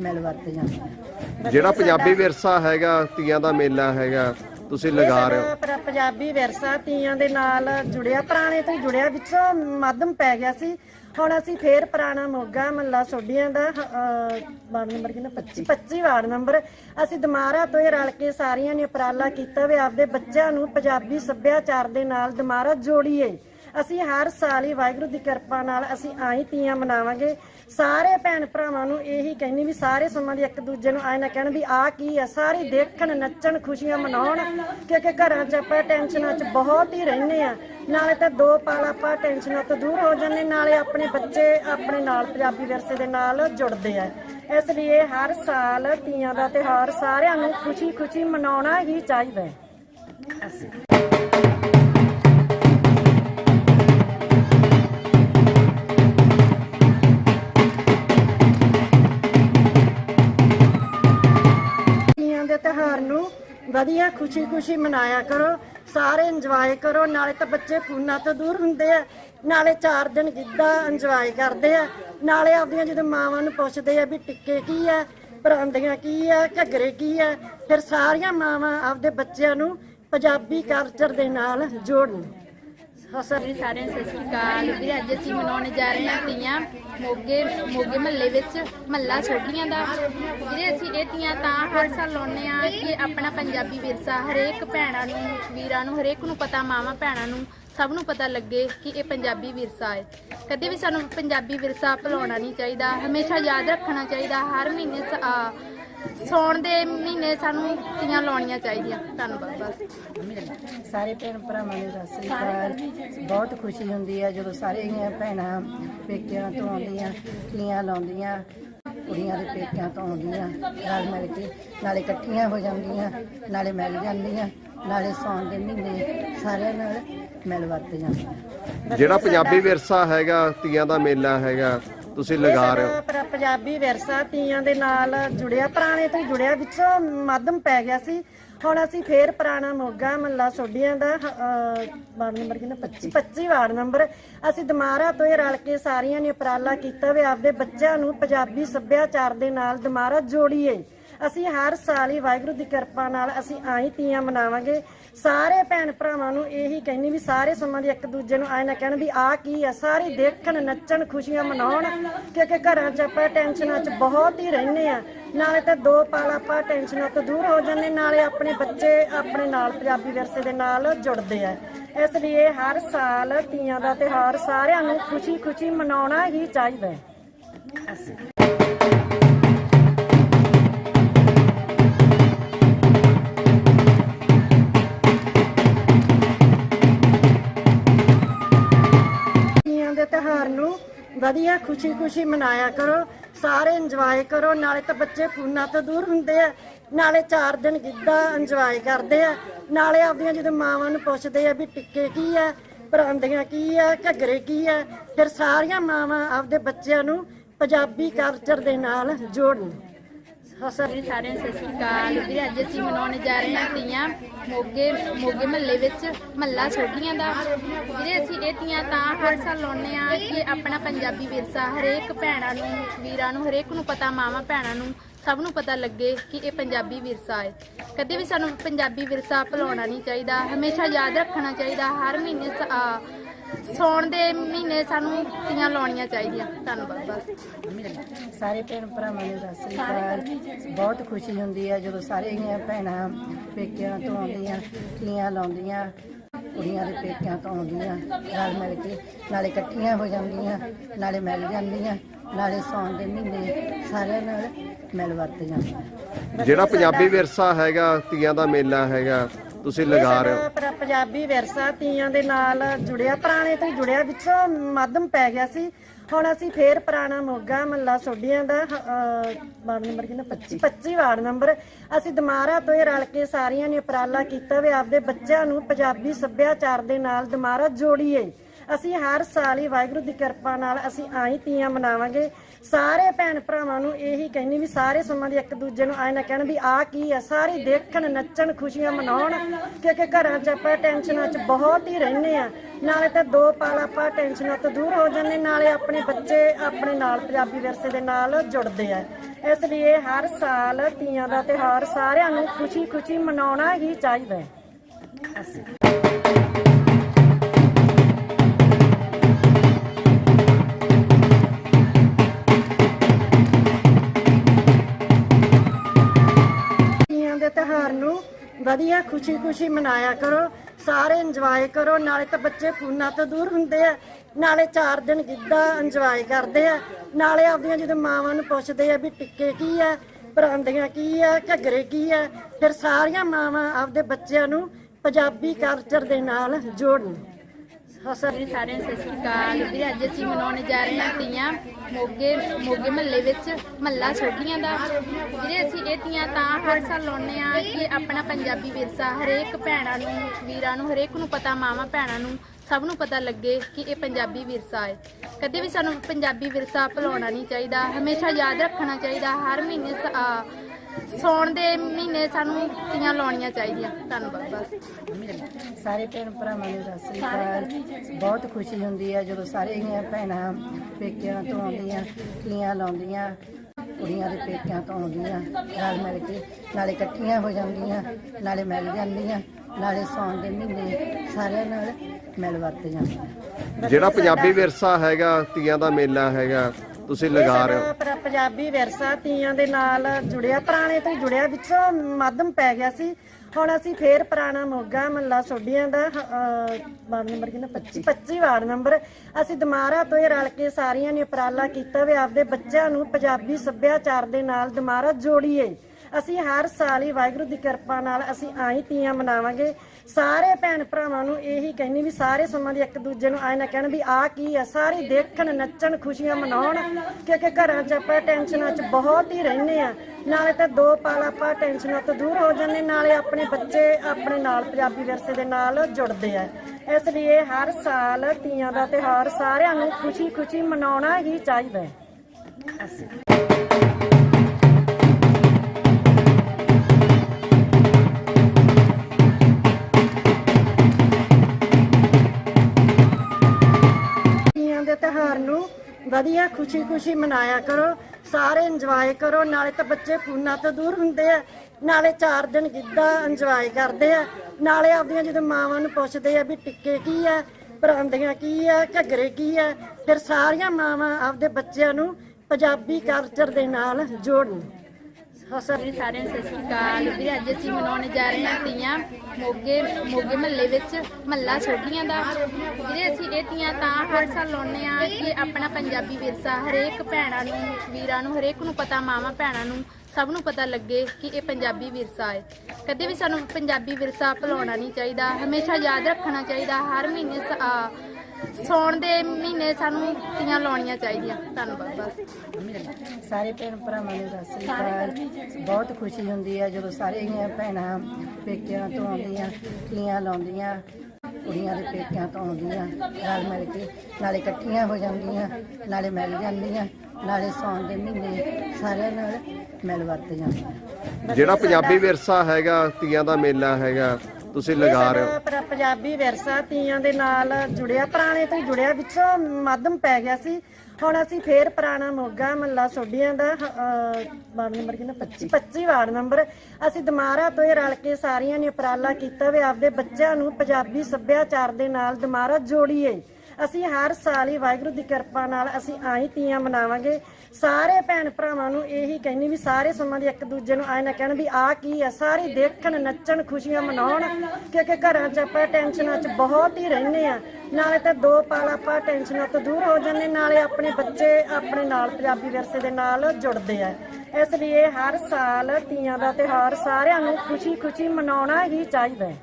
ਮਿਲ ਵਰਤ ਜਾਂਦੀਆਂ ਜਿਹੜਾ ਪੰਜਾਬੀ ਵਿਰਸਾ ਹੈਗਾ ਤੀਆਂ ਦਾ ਮੇਲਾ ਹੈਗਾ ਤੁਸੀਂ ਲਗਾ ਰਹੇ ਹੋ। ਪੰਜਾਬੀ ਵਿਰਸਾ ਤੀਆਂ ਦੇ ਨਾਲ ਜੁੜਿਆ ਪੁਰਾਣੇ ਤੋਂ ਹੀ ਜੁੜਿਆ ਵਿੱਚੋਂ ਮਾਧਮ ਪੈ ਗਿਆ ਸੀ। ਹੁਣ ਅਸੀਂ ਫੇਰ ਪੁਰਾਣਾ ਮੋਗਾ ਮੱਲਾ ਸੋਢੀਆਂ ਦਾ ਅਹ, ਵਾਰਡ ਨੰਬਰ ਕਿੰਨਾ? 25 25 ਵਾਰਡ ਨੰਬਰ। ਅਸੀਂ ਦਮਾਰਾ ਤੋਂ ਇਹ ਰਲ ਕੇ ਸਾਰੀਆਂ ਨੇ ਉਪਰਾਲਾ ਕੀਤਾ ਵੀ ਆਪਦੇ ਬੱਚਿਆਂ ਨੂੰ ਪੰਜਾਬੀ ਸੱਭਿਆਚਾਰ ਦੇ ਨਾਲ ਦਮਾਰਾ ਜੋੜੀਏ। ਅਸੀਂ ਹਰ ਸਾਲ ਹੀ ਵਾਹਿਗੁਰੂ ਦੀ ਕਿਰਪਾ ਨਾਲ ਅਸੀਂ ਆਈ ਤੀਆਂ ਮਨਾਵਾਂਗੇ। ਸਾਰੇ ਭੈਣ ਭਰਾਵਾਂ ਨੂੰ ਇਹੀ ਕਹਿੰਨੀ ਵੀ ਸਾਰੇ ਸਮਾਂ ਦੀ ਇੱਕ ਦੂਜੇ ਨੂੰ ਆਏ ਨਾ ਕਹਿਣ ਵੀ ਆ ਕੀ ਆ, ਸਾਰੇ ਦੇਖਣ, ਨੱਚਣ, ਖੁਸ਼ੀਆਂ ਮਨਾਉਣ, ਕਿਉਂਕਿ ਘਰਾਂ 'ਚ ਆਪਾਂ ਟੈਨਸ਼ਨਾਂ 'ਚ ਬਹੁਤ ਹੀ ਰਹਿੰਦੇ ਆ। ਨਾਲੇ ਤਾਂ ਦੋ ਪਾਲ ਆਪਾਂ ਟੈਨਸ਼ਨਾਂ ਤੋਂ ਦੂਰ ਹੋ ਜਾਂਦੇ, ਨਾਲੇ ਆਪਣੇ ਬੱਚੇ ਆਪਣੇ ਨਾਲ ਪੰਜਾਬੀ ਵਿਰਸੇ ਦੇ ਨਾਲ ਜੁੜਦੇ ਆ। ਇਸ ਲਈ ਹਰ ਸਾਲ ਤੀਆਂ ਦਾ ਤਿਉਹਾਰ ਸਾਰਿਆਂ ਨੂੰ ਖੁਸ਼ੀ-ਖੁਸ਼ੀ ਮਨਾਉਣਾ ਹੀ ਚਾਹੀਦਾ ਹੈ। ਤੀਆਂ ਤਿਉਹਾਰ ਨੂੰ ਵਧੀਆ ਖੁਸ਼ੀ-ਖੁਸ਼ੀ ਮਨਾਇਆ ਕਰੋ, ਸਾਰੇ ਇੰਜੋਏ ਕਰੋ, ਨਾਲੇ ਤਾਂ ਬੱਚੇ ਫੋਨਾਂ ਤੋਂ ਦੂਰ ਹੁੰਦੇ ਆ, ਨਾਲੇ ਚਾਰ ਦਿਨ ਗਿੱਧਾ ਇੰਜੋਏ ਕਰਦੇ ਆ, ਨਾਲੇ ਆਪਦੀਆਂ ਜਦੋਂ ਮਾਵਾਂ ਨੂੰ ਪੁੱਛਦੇ ਆ ਵੀ ਟਿੱਕੇ ਕੀ ਆ, ਪਰਾਂਦੀਆਂ ਕੀ ਆ, ਘੱਗਰੇ ਕੀ ਆ, ਫਿਰ ਸਾਰੀਆਂ ਮਾਵਾਂ ਆਪਦੇ ਬੱਚਿਆਂ ਨੂੰ ਪੰਜਾਬੀ ਕਲਚਰ ਦੇ ਨਾਲ ਜੋੜਨ। ਜੀ ਸਾਰਿਆਂ ਨੂੰ ਸਤਿ ਸ਼੍ਰੀ ਅਕਾਲ। ਵੀਰੇ ਅੱਜ ਅਸੀਂ ਮਨਾਉਣ ਜਾ ਰਹੇ ਹਾਂ ਤੀਆਂ ਮੋਗੇ ਮੋਗੇ ਮਹੱਲੇ ਵਿੱਚ ਮਹੱਲਾ ਸੋਢੀਆਂ ਦਾ। ਵੀਰੇ, ਅਸੀਂ ਇਹ ਤੀਆਂ ਤਾਂ ਹਰ ਸਾਲ ਲਾਉਂਦੇ ਆ ਕਿ ਆਪਣਾ ਪੰਜਾਬੀ ਵਿਰਸਾ ਹਰੇਕ ਭੈਣਾਂ ਨੂੰ, ਵੀਰਾਂ ਨੂੰ, ਹਰੇਕ ਨੂੰ ਪਤਾ, ਮਾਵਾਂ ਭੈਣਾਂ ਨੂੰ ਸਭ ਨੂੰ ਪਤਾ ਲੱਗੇ ਕਿ ਇਹ ਪੰਜਾਬੀ ਵਿਰਸਾ ਹੈ। ਕਦੇ ਵੀ ਸਾਨੂੰ ਪੰਜਾਬੀ ਵਿਰਸਾ ਭੁਲਾਉਣਾ ਨਹੀਂ ਚਾਹੀਦਾ। ਹਮੇਸ਼ਾ ਯਾਦ ਰੱਖਣਾ ਚਾਹੀਦਾ। ਹਰ ਮਹੀਨੇ ਸ- ਆ, ਸਾਉਣ ਦੇ ਮਹੀਨੇ ਸਾਨੂੰ ਤੀਆਂ ਲਾਉਣੀਆਂ ਚਾਹੀਦੀਆਂ। ਧੰਨਵਾਦ ਬਸ। ਸਾਰੇ ਭੈਣ ਭਰਾਵਾਂ ਨੂੰ ਸਤਿ ਸ੍ਰੀ ਅਕਾਲ। ਬਹੁਤ ਖੁਸ਼ੀ ਹੁੰਦੀ ਹੈ ਜਦੋਂ ਸਾਰੀਆਂ ਭੈਣਾਂ ਪੇਕਿਆਂ ਤੋਂ ਆਉਂਦੀਆਂ ਤੀਆਂ ਲਾਉਂਦੀਆਂ ਕੁੜੀਆਂ ਦੇ ਪੇਕਿਆਂ ਤੋਂ ਆਉਂਦੀਆਂ ਨਾਲ ਮਿਲ ਕੇ ਨਾਲੇ ਇਕੱਠੀਆਂ ਹੋ ਜਾਂਦੀਆਂ ਨਾਲੇ ਮਿਲ ਜਾਂਦੀਆਂ ਨਾਲੇ ਸੌਣ ਦੇ ਮਹੀਨੇ ਸਾਰਿਆਂ ਨਾਲ ਮਿਲ ਵਰਤ ਜਾਂਦੀਆਂ ਜਿਹੜਾ ਪੰਜਾਬੀ ਵਿਰਸਾ ਹੈਗਾ ਤੀਆਂ ਦਾ ਮੇਲਾ ਹੈਗਾ ਤੁਸੀਂ ਲਗਾ ਰਹੇ ਹੋ? ਪੰਜਾਬੀ ਵਿਰਸਾ ਤੀਆਂ ਦੇ ਨਾਲ ਜੁੜਿਆ ਪੁਰਾਣੇ ਤੋਂ ਹੀ ਜੁੜਿਆ ਵਿੱਚੋਂ ਮਾਧਮ ਪੈ ਗਿਆ ਸੀ। ਹੁਣ ਅਸੀਂ ਫੇਰ ਪੁਰਾਣਾ ਮੋਗਾ ਮੱਲਾ ਸੋਢੀਆਂ ਦਾ ਅਹ, ਵਾਰਡ ਨੰਬਰ ਕਿੰਨਾ? 25 25 ਵਾਰਡ ਨੰਬਰ। ਅਸੀਂ ਦਮਾਰਾ ਤੋਂ ਇਹ ਰਲ ਕੇ ਸਾਰੀਆਂ ਨੇ ਉਪਰਾਲਾ ਕੀਤਾ ਵੀ ਆਪਦੇ ਬੱਚਿਆਂ ਨੂੰ ਪੰਜਾਬੀ ਸੱਭਿਆਚਾਰ ਦੇ ਨਾਲ ਦਮਾਰਾ ਜੋੜੀਏ। ਅਸੀਂ ਹਰ ਸਾਲ ਹੀ ਵਾਹਿਗੁਰੂ ਦੀ ਕਿਰਪਾ ਨਾਲ ਅਸੀਂ ਆਈ ਤੀਆਂ ਮਨਾਵਾਂਗੇ। ਸਾਰੇ ਭੈਣ ਭਰਾਵਾਂ ਨੂੰ ਇਹੀ ਕਹਿੰਨੀ ਵੀ ਸਾਰੇ ਸਮਾਂ ਦੀ ਇੱਕ ਦੂਜੇ ਨੂੰ ਆਏ ਨਾ ਕਹਿਣ ਵੀ ਆ ਕੀ ਆ, ਸਾਰੇ ਦੇਖਣ, ਨੱਚਣ, ਖੁਸ਼ੀਆਂ ਮਨਾਉਣ, ਕਿਉਂਕਿ ਘਰਾਂ 'ਚ ਆਪਾਂ ਟੈਨਸ਼ਨਾਂ 'ਚ ਬਹੁਤ ਹੀ ਰਹਿੰਦੇ ਆ। ਨਾਲੇ ਤਾਂ ਦੋ ਪਾਲ ਆਪਾਂ ਟੈਨਸ਼ਨਾਂ ਤੋਂ ਦੂਰ ਹੋ ਜਾਂਦੇ, ਨਾਲੇ ਆਪਣੇ ਬੱਚੇ ਆਪਣੇ ਨਾਲ ਪੰਜਾਬੀ ਵਿਰਸੇ ਦੇ ਨਾਲ ਜੁੜਦੇ ਆ। ਇਸ ਲਈ ਇਹ ਹਰ ਸਾਲ ਤੀਆਂ ਦਾ ਤਿਉਹਾਰ ਸਾਰਿਆਂ ਨੂੰ ਖੁਸ਼ੀ-ਖੁਸ਼ੀ ਮਨਾਉਣਾ ਹੀ ਚਾਹੀਦਾ ਹੈ। ਵਧੀਆ ਖੁਸ਼ੀ-ਖੁਸ਼ੀ ਮਨਾਇਆ ਕਰੋ, ਸਾਰੇ ਇੰਜੋਏ ਕਰੋ, ਨਾਲੇ ਤਾਂ ਬੱਚੇ ਫੋਨਾਂ ਤੋਂ ਦੂਰ ਹੁੰਦੇ ਆ, ਨਾਲੇ 4 ਦਿਨ ਗਿੱਧਾ ਇੰਜੋਏ ਕਰਦੇ ਆ, ਨਾਲੇ ਆਪਦੀਆਂ ਜਦੋਂ ਮਾਵਾਂ ਨੂੰ ਪੁੱਛਦੇ ਆ ਵੀ ਟਿੱਕੇ ਕੀ ਆ, ਪਰਾਂਦੀਆਂ ਕੀ ਆ, ਘੱਗਰੇ ਕੀ ਆ, ਫਿਰ ਸਾਰੀਆਂ ਮਾਵਾਂ ਆਪਦੇ ਬੱਚਿਆਂ ਨੂੰ ਪੰਜਾਬੀ ਕਲਚਰ ਦੇ ਨਾਲ ਜੋੜਨ। ਹਸਰ ਸਾਰਿਆਂ ਨੂੰ ਸਤਿ ਸ਼੍ਰੀ ਅਕਾਲ। ਵੀਰੇ, ਅੱਜ ਅਸੀਂ ਮਨਾਉਣ ਜਾ ਰਹੇ ਹਾਂ ਤੀਆਂ ਮੋਗੇ ਮੋਗੇ ਮਹੱਲੇ ਵਿੱਚ, ਮਹੱਲਾ ਸੋਢੀਆਂ ਦਾ। ਵੀਰੇ, ਅਸੀਂ ਇਹ ਤੀਆਂ ਤਾਂ ਹਰ ਸਾਲ ਲਾਉਂਦੇ ਆ ਕਿ ਆਪਣਾ ਪੰਜਾਬੀ ਵਿਰਸਾ ਹਰੇਕ ਭੈਣਾਂ ਨੂੰ, ਵੀਰਾਂ ਨੂੰ, ਹਰੇਕ ਨੂੰ ਪਤਾ, ਮਾਵਾਂ ਭੈਣਾਂ ਨੂੰ ਸਭ ਨੂੰ ਪਤਾ ਲੱਗੇ ਕਿ ਇਹ ਪੰਜਾਬੀ ਵਿਰਸਾ ਹੈ। ਕਦੇ ਵੀ ਸਾਨੂੰ ਪੰਜਾਬੀ ਵਿਰਸਾ ਭੁਲਾਉਣਾ ਨਹੀਂ ਚਾਹੀਦਾ, ਹਮੇਸ਼ਾ ਯਾਦ ਰੱਖਣਾ ਚਾਹੀਦਾ, ਹਰ ਮਹੀਨੇ ਸ- ਸਾਉਣ ਦੇ ਮਹੀਨੇ ਸਾਨੂੰ ਤੀਆਂ ਲਾਉਣੀਆਂ ਚਾਹੀਦੀਆਂ। ਧੰਨਵਾਦ, ਬਸ। ਸਾਰੇ ਭੈਣ ਭਰਾਵਾਂ ਨੂੰ ਸਤਿ ਸ੍ਰੀ ਅਕਾਲ। ਬਹੁਤ ਖੁਸ਼ੀ ਹੁੰਦੀ ਹੈ ਜਦੋਂ ਸਾਰੀਆਂ ਭੈਣਾਂ ਪੇਕਿਆਂ ਤੋਂ ਆਉਂਦੀਆਂ ਤੀਆਂ ਲਾਉਂਦੀਆਂ ਕੁੜੀਆਂ ਦੇ ਪੇਕਿਆਂ ਤੋਂ ਆਉਂਦੀਆਂ ਰਲ ਮਿਲ ਕੇ ਨਾਲੇ ਇਕੱਠੀਆਂ ਹੋ ਜਾਂਦੀਆਂ ਨਾਲੇ ਮਿਲ ਜਾਂਦੀਆਂ ਨਾਲੇ ਸੌਣ ਦੇ ਮਹੀਨੇ ਸਾਰਿਆਂ ਨਾਲ ਮਿਲ ਵਰਤੀਆਂ। ਜਿਹੜਾ ਪੰਜਾਬੀ ਵਿਰਸਾ ਹੈਗਾ ਤੀਆਂ ਦਾ ਮੇਲਾ ਹੈਗਾ ਤੁਸੀਂ ਲਗਾ ਰਹੇ ਹੋ? ਪੰਜਾਬੀ ਵਿਰਸਾ ਤੀਆਂ ਦੇ ਨਾਲ ਜੁੜਿਆ ਪੁਰਾਣੇ ਤੋਂ ਜੁੜਿਆ ਵਿੱਚੋਂ ਮੱਧਮ ਪੈ ਗਿਆ ਸੀ। ਹੁਣ ਅਸੀਂ ਫੇਰ ਪੁਰਾਣਾ ਮੋਗਾ ਮੱਲਾ ਸੋਢੀਆਂ ਦਾ ਅਹ, ਵਾਰਡ ਨੰਬਰ ਕਿੰਨਾ 25 25 ਵਾਰਡ ਨੰਬਰ। ਅਸੀਂ ਦਮਾਰਾ ਤੋਂ ਇਹ ਰਲ ਕੇ ਸਾਰੀਆਂ ਨੇ ਉਪਰਾਲਾ ਕੀਤਾ ਵੀ ਆਪਦੇ ਬੱਚਿਆਂ ਨੂੰ ਪੰਜਾਬੀ ਸੱਭਿਆਚਾਰ ਦੇ ਨਾਲ ਦਮਾਰਾ ਜੋੜੀਏ। ਅਸੀਂ ਹਰ ਸਾਲ ਹੀ ਵਾਹਿਗੁਰੂ ਦੀ ਕਿਰਪਾ ਨਾਲ ਅਸੀਂ ਆਈ ਤੀਆਂ ਮਨਾਵਾਂਗੇ। ਸਾਰੇ ਭੈਣ ਭਰਾਵਾਂ ਨੂੰ ਇਹੀ ਕਹਿੰਨੀ ਵੀ ਸਾਰੇ ਸਮਾਂ ਦੀ ਇੱਕ ਦੂਜੇ ਨੂੰ ਆਏ ਨਾ ਕਹਿਣ ਵੀ ਆਹ ਕੀ ਹੈ ਸਾਰੇ ਦੇਖਣ ਨੱਚਣ ਖੁਸ਼ੀਆਂ ਮਨਾਉਣ। ਕਿਉਂਕਿ ਘਰਾਂ 'ਚ ਆਪਾਂ ਟੈਨਸ਼ਨਾਂ 'ਚ ਬਹੁਤ ਹੀ ਰਹਿੰਦੇ ਆ ਨਾਲੇ ਤਾਂ ਦੋ ਪਾਲ ਆਪਾਂ ਟੈਨਸ਼ਨਾਂ ਤੋਂ ਦੂਰ ਹੋ ਜਾਂਦੇ, ਨਾਲੇ ਆਪਣੇ ਬੱਚੇ ਆਪਣੇ ਨਾਲ, ਪੰਜਾਬੀ ਵਿਰਸੇ ਦੇ ਨਾਲ ਜੁੜਦੇ ਆ। ਇਸ ਲਈ ਹਰ ਸਾਲ ਤੀਆਂ ਦਾ ਤਿਉਹਾਰ ਸਾਰਿਆਂ ਨੂੰ ਖੁਸ਼ੀ-ਖੁਸ਼ੀ ਮਨਾਉਣਾ ਹੀ ਚਾਹੀਦਾ ਹੈ। ਤੀਆਂ ਦੇ ਤਿਉਹਾਰ ਨੂੰ ਵਧੀਆ ਖੁਸ਼ੀ-ਖੁਸ਼ੀ ਮਨਾਇਆ ਕਰੋ। ਸਾਰੇ ਇੰਜੋਏ ਕਰੋ, ਨਾਲੇ ਤਾਂ ਬੱਚੇ ਫੋਨਾਂ ਤੋਂ ਦੂਰ ਹੁੰਦੇ ਆ। ਨਾਲੇ ਚਾਰ ਦਿਨ ਗਿੱਧਾ ਇੰਜੋਏ ਕਰਦੇ ਆ। ਨਾਲੇ ਆਪਦੀਆਂ ਜਦੋਂ ਮਾਵਾਂ ਨੂੰ ਪੁੱਛਦੇ ਆ ਵੀ ਟਿੱਕੇ ਕੀ ਆ, ਪਰਾਂਦੀਆਂ ਕੀ ਆ, ਘੱਗਰੇ ਕੀ ਆ, ਫਿਰ ਸਾਰੀਆਂ ਮਾਵਾਂ ਆਪਦੇ ਬੱਚਿਆਂ ਨੂੰ ਪੰਜਾਬੀ ਕਲਚਰ ਦੇ ਨਾਲ ਜੋੜਨ। ਹਸਰ ਵੀਰੇ ਸਾਰਿਆਂ ਨੂੰ ਸਤਿ ਸ਼੍ਰੀ ਅਕਾਲ। ਵੀਰੇ, ਅੱਜ ਅਸੀਂ ਮਨਾਉਣ ਜਾ ਰਹੇ ਹਾਂ ਤੀਆਂ ਮੋਗੇ ਮੋਗੇ ਮਹੱਲੇ ਵਿੱਚ, ਮਹੱਲਾ ਸੋਢੀਆਂ ਦਾ। ਵੀਰੇ, ਅਸੀਂ ਇਹ ਤੀਆਂ ਤਾਂ ਹਰ ਸਾਲ ਲਾਉਂਦੇ ਆ ਕਿ ਆਪਣਾ ਪੰਜਾਬੀ ਵਿਰਸਾ ਹਰੇਕ ਭੈਣਾਂ ਨੂੰ, ਵੀਰਾਂ ਨੂੰ, ਹਰੇਕ ਨੂੰ ਪਤਾ, ਮਾਵਾਂ ਭੈਣਾਂ ਨੂੰ ਸਭ ਨੂੰ ਪਤਾ ਲੱਗੇ ਕਿ ਇਹ ਪੰਜਾਬੀ ਵਿਰਸਾ ਹੈ। ਕਦੇ ਵੀ ਸਾਨੂੰ ਪੰਜਾਬੀ ਵਿਰਸਾ ਭੁਲਾਉਣਾ ਨਹੀਂ ਚਾਹੀਦਾ, ਹਮੇਸ਼ਾ ਯਾਦ ਰੱਖਣਾ ਚਾਹੀਦਾ, ਹਰ ਮਹੀਨੇ ਸ- ਆ, ਸਾਉਣ ਦੇ ਮਹੀਨੇ ਸਾਨੂੰ ਤੀਆਂ ਲਾਉਣੀਆਂ ਚਾਹੀਦੀਆਂ। ਧੰਨਵਾਦ ਬਸ। ਸਾਰੇ ਭੈਣ ਭਰਾਵਾਂ ਨੂੰ ਸਤਿ ਸ੍ਰੀ ਅਕਾਲ। ਬਹੁਤ ਖੁਸ਼ੀ ਹੁੰਦੀ ਹੈ ਜਦੋਂ ਸਾਰੀਆਂ ਭੈਣਾਂ ਪੇਕਿਆਂ ਤੋਂ ਆਉਂਦੀਆਂ ਤੀਆਂ ਲਾਉਂਦੀਆਂ ਕੁੜੀਆਂ ਦੇ ਪੇਕਿਆਂ ਤੋਂ ਆਉਂਦੀਆਂ ਰਲ ਮਿਲ ਕੇ ਨਾਲੇ ਇਕੱਠੀਆਂ ਹੋ ਜਾਂਦੀਆਂ ਨਾਲੇ ਮਿਲ ਜਾਂਦੀਆਂ ਨਾਲੇ ਸੌਣ ਦੇ ਮਹੀਨੇ ਸਾਰਿਆਂ ਨਾਲ ਮਿਲ ਵਰਤੀਆਂ। ਜਿਹੜਾ ਪੰਜਾਬੀ ਵਿਰਸਾ ਹੈਗਾ ਤੀਆਂ ਦਾ ਮੇਲਾ ਹੈਗਾ ਤੁਸੀਂ ਲਗਾ ਰਹੇ ਹੋ? ਪਰ ਪੰਜਾਬੀ ਵਿਰਸਾ ਤੀਆਂ ਦੇ ਨਾਲ ਜੁੜਿਆ ਪੁਰਾਣੇ ਤੋਂ ਹੀ ਜੁੜਿਆ ਵਿੱਚੋਂ ਮੱਧਮ ਪੈ ਗਿਆ ਸੀ। ਹੁਣ ਅਸੀਂ ਫੇਰ ਪੁਰਾਣਾ ਮੋਗਾ ਮੱਲਾ ਸੋਢੀਆਂ ਦਾ ਅਹ, ਵਾਰਡ ਨੰਬਰ ਕਿੰਨਾ? 25 25 ਵਾਰਡ ਨੰਬਰ। ਅਸੀਂ ਦਮਾਰਾ ਤੋਂ ਇਹ ਰਲ ਕੇ ਸਾਰੀਆਂ ਨੇ ਉਪਰਾਲਾ ਕੀਤਾ ਵੀ ਆਪਦੇ ਬੱਚਿਆਂ ਨੂੰ ਪੰਜਾਬੀ ਸੱਭਿਆਚਾਰ ਦੇ ਨਾਲ ਦਮਾਰਾ ਜੋੜੀਏ। ਅਸੀਂ ਹਰ ਸਾਲ ਹੀ ਵਾਹਿਗੁਰੂ ਦੀ ਕਿਰਪਾ ਨਾਲ ਅਸੀਂ ਆਈ ਤੀਆਂ ਮਨਾਵਾਂਗੇ। ਸਾਰੇ ਭੈਣ ਭਰਾਵਾਂ ਨੂੰ ਇਹੀ ਕਹਿੰਨੀ ਵੀ ਸਾਰੇ ਸਮਾਂ ਦੀ ਇੱਕ ਦੂਜੇ ਨੂੰ ਆਏ ਨਾ ਕਹਿਣ ਵੀ ਆਹ ਕੀ ਹੈ ਸਾਰੇ ਦੇਖਣ, ਨੱਚਣ, ਖੁਸ਼ੀਆਂ ਮਨਾਉਣ, ਕਿਉਂਕਿ ਘਰਾਂ 'ਚ ਆਪਾਂ ਟੈਨਸ਼ਨਾਂ 'ਚ ਬਹੁਤ ਹੀ ਰਹਿੰਦੇ ਆ ਨਾਲੇ ਤਾਂ ਦੋ ਪਾਲ ਆਪਾਂ ਟੈਨਸ਼ਨਾਂ ਤੋਂ ਦੂਰ ਹੋ ਜਾਂਦੇ, ਨਾਲੇ ਆਪਣੇ ਬੱਚੇ ਆਪਣੇ ਨਾਲ ਪੰਜਾਬੀ ਵਿਰਸੇ ਦੇ ਨਾਲ ਜੁੜਦੇ ਆ। ਇਸ ਲਈ ਹਰ ਸਾਲ ਤੀਆਂ ਦਾ ਤਿਉਹਾਰ ਸਾਰਿਆਂ ਨੂੰ ਖੁਸ਼ੀ-ਖੁਸ਼ੀ ਮਨਾਉਣਾ ਹੀ ਚਾਹੀਦਾ ਹੈ। ਵਧੀਆ ਖੁਸ਼ੀ-ਖੁਸ਼ੀ ਮਨਾਇਆ ਕਰੋ, ਸਾਰੇ ਇੰਜੋਏ ਕਰੋ, ਨਾਲੇ ਤਾਂ ਬੱਚੇ ਫੋਨਾਂ ਤੋਂ ਦੂਰ ਹੁੰਦੇ ਆ, ਨਾਲੇ ਚਾਰ ਦਿਨ ਗਿੱਧਾ ਇੰਜੋਏ ਕਰਦੇ ਆ, ਨਾਲੇ ਆਪਦੀਆਂ ਜਦੋਂ ਮਾਵਾਂ ਨੂੰ ਪੁੱਛਦੇ ਆ ਵੀ ਟਿੱਕੇ ਕੀ ਆ, ਪਰਾਂਦੀਆਂ ਕੀ ਆ, ਘੱਗਰੇ ਕੀ ਆ, ਫਿਰ ਸਾਰੀਆਂ ਮਾਵਾਂ ਆਪਦੇ ਬੱਚਿਆਂ ਨੂੰ ਪੰਜਾਬੀ ਕਲਚਰ ਦੇ ਨਾਲ ਜੋੜਨ। ਹਸਰ ਸਾਰਿਆਂ ਨੂੰ ਸਤਿ ਸ਼੍ਰੀ ਅਕਾਲ। ਵੀਰੇ, ਅੱਜ ਅਸੀਂ ਮਨਾਉਣ ਜਾ ਰਹੇ ਹਾਂ ਤੀਆਂ ਮੋਗੇ ਮੋਗੇ ਮਹੱਲੇ ਵਿੱਚ, ਮਹੱਲਾ ਸੋਢੀਆਂ ਦਾ। ਵੀਰੇ, ਅਸੀਂ ਇਹ ਤੀਆਂ ਤਾਂ ਹਰ ਸਾਲ ਲਾਉਂਦੇ ਆ ਕਿ ਆਪਣਾ ਪੰਜਾਬੀ ਵਿਰਸਾ ਹਰੇਕ ਭੈਣਾਂ ਨੂੰ, ਵੀਰਾਂ ਨੂੰ, ਹਰੇਕ ਨੂੰ ਪਤਾ, ਮਾਵਾਂ ਭੈਣਾਂ ਨੂੰ ਸਭ ਨੂੰ ਪਤਾ ਲੱਗੇ ਕਿ ਇਹ ਪੰਜਾਬੀ ਵਿਰਸਾ ਹੈ। ਕਦੇ ਵੀ ਸਾਨੂੰ ਪੰਜਾਬੀ ਵਿਰਸਾ ਭੁਲਾਉਣਾ ਨਹੀਂ ਚਾਹੀਦਾ। ਹਮੇਸ਼ਾ ਯਾਦ ਰੱਖਣਾ ਚਾਹੀਦਾ। ਹਰ ਮਹੀਨੇ ਸ- ਆ, ਸਾਉਣ ਦੇ ਮਹੀਨੇ ਸਾਨੂੰ ਤੀਆਂ ਲਾਉਣੀਆਂ ਚਾਹੀਦੀਆਂ। ਧੰਨਵਾਦ ਬਸ। ਸਾਰੇ ਭੈਣ ਭਰਾਵਾਂ ਨੂੰ ਸਤਿ ਸ੍ਰੀ ਅਕਾਲ। ਬਹੁਤ ਖੁਸ਼ੀ ਹੁੰਦੀ ਹੈ ਜਦੋਂ ਸਾਰੀਆਂ ਭੈਣਾਂ ਪੇਕਿਆਂ ਤੋਂ ਆਉਂਦੀਆਂ ਤੀਆਂ ਲਾਉਂਦੀਆਂ ਕੁੜੀਆਂ ਦੇ ਪੇਕਿਆਂ ਤੋਂ ਆਉਂਦੀਆਂ ਰਲ ਮਿਲ ਕੇ ਨਾਲੇ ਇਕੱਠੀਆਂ ਹੋ ਜਾਂਦੀਆਂ ਨਾਲੇ ਮਿਲ ਜਾਂਦੀਆਂ ਨਾਲੇ ਸੌਣ ਦੇ ਮਹੀਨੇ ਸਾਰਿਆਂ ਨਾਲ ਮਿਲ ਵਰਤ ਜਾਂਦੀਆਂ ਜਿਹੜਾ ਪੰਜਾਬੀ ਵਿਰਸਾ ਹੈਗਾ ਤੀਆਂ ਦਾ ਮੇਲਾ ਹੈਗਾ ਤੁਸੀਂ ਲਗਾ ਰਹੇ ਹੋ? ਪਰ- ਪੰਜਾਬੀ ਵਿਰਸਾ ਤੀਆਂ ਦੇ ਨਾਲ ਜੁੜਿਆ ਪੁਰਾਣੇ ਤੋਂ ਹੀ ਜੁੜਿਆ ਵਿੱਚੋਂ ਮੱਧਮ ਪੈ ਗਿਆ ਸੀ। ਹੁਣ ਅਸੀਂ ਫੇਰ ਪੁਰਾਣਾ ਮੋਗਾ ਮੱਲਾ ਸੋਢੀਆਂ ਦਾ ਅਹ, ਵਾਰਡ ਨੰਬਰ ਕਿੰਨਾ? 25 25 ਵਾਰਡ ਨੰਬਰ। ਅਸੀਂ ਦਮਾਰਾ ਤੋਂ ਇਹ ਰਲ ਕੇ ਸਾਰੀਆਂ ਨੇ ਉਪਰਾਲਾ ਕੀਤਾ ਵੀ ਆਪਦੇ ਬੱਚਿਆਂ ਨੂੰ ਪੰਜਾਬੀ ਸੱਭਿਆਚਾਰ ਦੇ ਨਾਲ ਦਮਾਰਾ ਜੋੜੀਏ। ਅਸੀਂ ਹਰ ਸਾਲ ਹੀ ਵਾਹਿਗੁਰੂ ਦੀ ਕਿਰਪਾ ਨਾਲ ਅਸੀਂ ਆਈ ਤੀਆਂ ਮਨਾਵਾਂਗੇ। ਸਾਰੇ ਭੈਣ ਭਰਾਵਾਂ ਨੂੰ ਇਹੀ ਕਹਿੰਨੀ ਵੀ ਸਾਰੇ ਸਮਾਂ ਦੀ ਇੱਕ ਦੂਜੇ ਨੂੰ ਆਏ ਨਾ ਕਹਿਣ ਵੀ ਆਹ ਕੀ ਹੈ ਸਾਰੇ ਦੇਖਣ, ਨੱਚਣ, ਖੁਸ਼ੀਆਂ ਮਨਾਉਣ, ਕਿਉਂਕਿ ਘਰਾਂ 'ਚ ਆਪਾਂ ਟੈਨਸ਼ਨਾਂ 'ਚ ਬਹੁਤ ਹੀ ਰਹਿੰਦੇ ਆ ਨਾਲੇ ਤਾਂ ਦੋ ਪਾਲ ਆਪਾਂ ਟੈਨਸ਼ਨਾਂ ਤੋਂ ਦੂਰ ਹੋ ਜਾਂਦੇ, ਨਾਲੇ ਆਪਣੇ ਬੱਚੇ ਆਪਣੇ ਨਾਲ ਪੰਜਾਬੀ ਵਿਰਸੇ ਦੇ ਨਾਲ ਜੁੜਦੇ ਆ। ਇਸ ਲਈ ਹਰ ਸਾਲ ਤੀਆਂ ਦਾ ਤਿਉਹਾਰ ਸਾਰਿਆਂ ਨੂੰ ਖੁਸ਼ੀ-ਖੁਸ਼ੀ ਮਨਾਉਣਾ ਹੀ ਚਾਹੀਦਾ ਹੈ।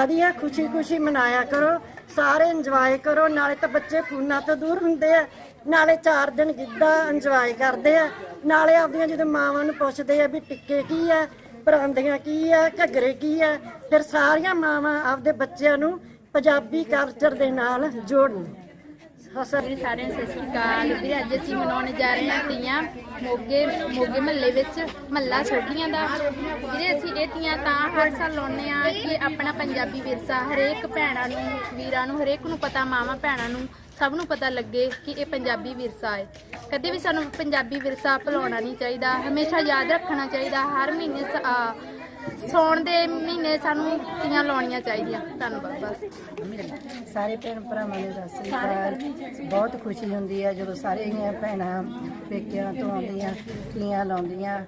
ਵਧੀਆ ਖੁਸ਼ੀ-ਖੁਸ਼ੀ ਮਨਾਇਆ ਕਰੋ, ਸਾਰੇ ਇੰਜੋਏ ਕਰੋ, ਨਾਲੇ ਤਾਂ ਬੱਚੇ ਫੋਨਾਂ ਤੋਂ ਦੂਰ ਹੁੰਦੇ ਆ, ਨਾਲੇ ਚਾਰ ਦਿਨ ਗਿੱਧਾ ਇੰਜੋਏ ਕਰਦੇ ਆ, ਨਾਲੇ ਆਪਦੀਆਂ ਜਦੋਂ ਮਾਵਾਂ ਨੂੰ ਪੁੱਛਦੇ ਆ ਵੀ ਟਿੱਕੇ ਕੀ ਆ, ਪਰਾਂਦੀਆਂ ਕੀ ਆ, ਘੱਗਰੇ ਕੀ ਆ, ਫਿਰ ਸਾਰੀਆਂ ਮਾਵਾਂ ਆਪਦੇ ਬੱਚਿਆਂ ਨੂੰ ਪੰਜਾਬੀ ਕਲਚਰ ਦੇ ਨਾਲ ਜੋੜਨ। ਹਸਰ ਸਾਰਿਆਂ ਨੂੰ ਸਤਿ ਸ਼੍ਰੀ ਅਕਾਲ। ਵੀਰੇ ਅੱਜ ਅਸੀਂ ਮਨਾਉਣ ਜਾ ਰਹੇ ਹਾਂ ਤੀਆਂ ਮੋਗੇ ਮੋਗੇ ਮਹੱਲੇ ਵਿੱਚ ਮਹੱਲਾ ਸੋਢੀਆਂ ਦਾ। ਵੀਰੇ, ਅਸੀਂ ਇਹ ਤੀਆਂ ਤਾਂ ਹਰ ਸਾਲ ਲਾਉਂਦੇ ਆ ਕਿ ਆਪਣਾ ਪੰਜਾਬੀ ਵਿਰਸਾ ਹਰੇਕ ਭੈਣਾਂ ਨੂੰ, ਵੀਰਾਂ ਨੂੰ, ਹਰੇਕ ਨੂੰ ਪਤਾ, ਮਾਵਾਂ ਭੈਣਾਂ ਨੂੰ ਸਭ ਨੂੰ ਪਤਾ ਲੱਗੇ ਕਿ ਇਹ ਪੰਜਾਬੀ ਵਿਰਸਾ ਹੈ। ਕਦੇ ਵੀ ਸਾਨੂੰ ਪੰਜਾਬੀ ਵਿਰਸਾ ਭੁਲਾਉਣਾ ਨਹੀਂ ਚਾਹੀਦਾ, ਹਮੇਸ਼ਾ ਯਾਦ ਰੱਖਣਾ ਚਾਹੀਦਾ, ਹਰ ਮਹੀਨੇ ਸ- ਆ, ਸਾਉਣ ਦੇ ਮਹੀਨੇ ਸਾਨੂੰ ਤੀਆਂ ਲਾਉਣੀਆਂ ਚਾਹੀਦੀਆਂ। ਧੰਨਵਾਦ ਬਸ। ਸਾਰੇ ਭੈਣ ਭਰਾਵਾਂ ਨੂੰ ਸਤਿ ਸ੍ਰੀ ਅਕਾਲ ਬਹੁਤ ਖੁਸ਼ੀ ਹੁੰਦੀ ਹੈ ਜਦੋਂ ਸਾਰੀਆਂ ਭੈਣਾਂ ਪੇਕਿਆਂ ਤੋਂ ਆਉਂਦੀਆਂ ਤੀਆਂ ਲਾਉਂਦੀਆਂ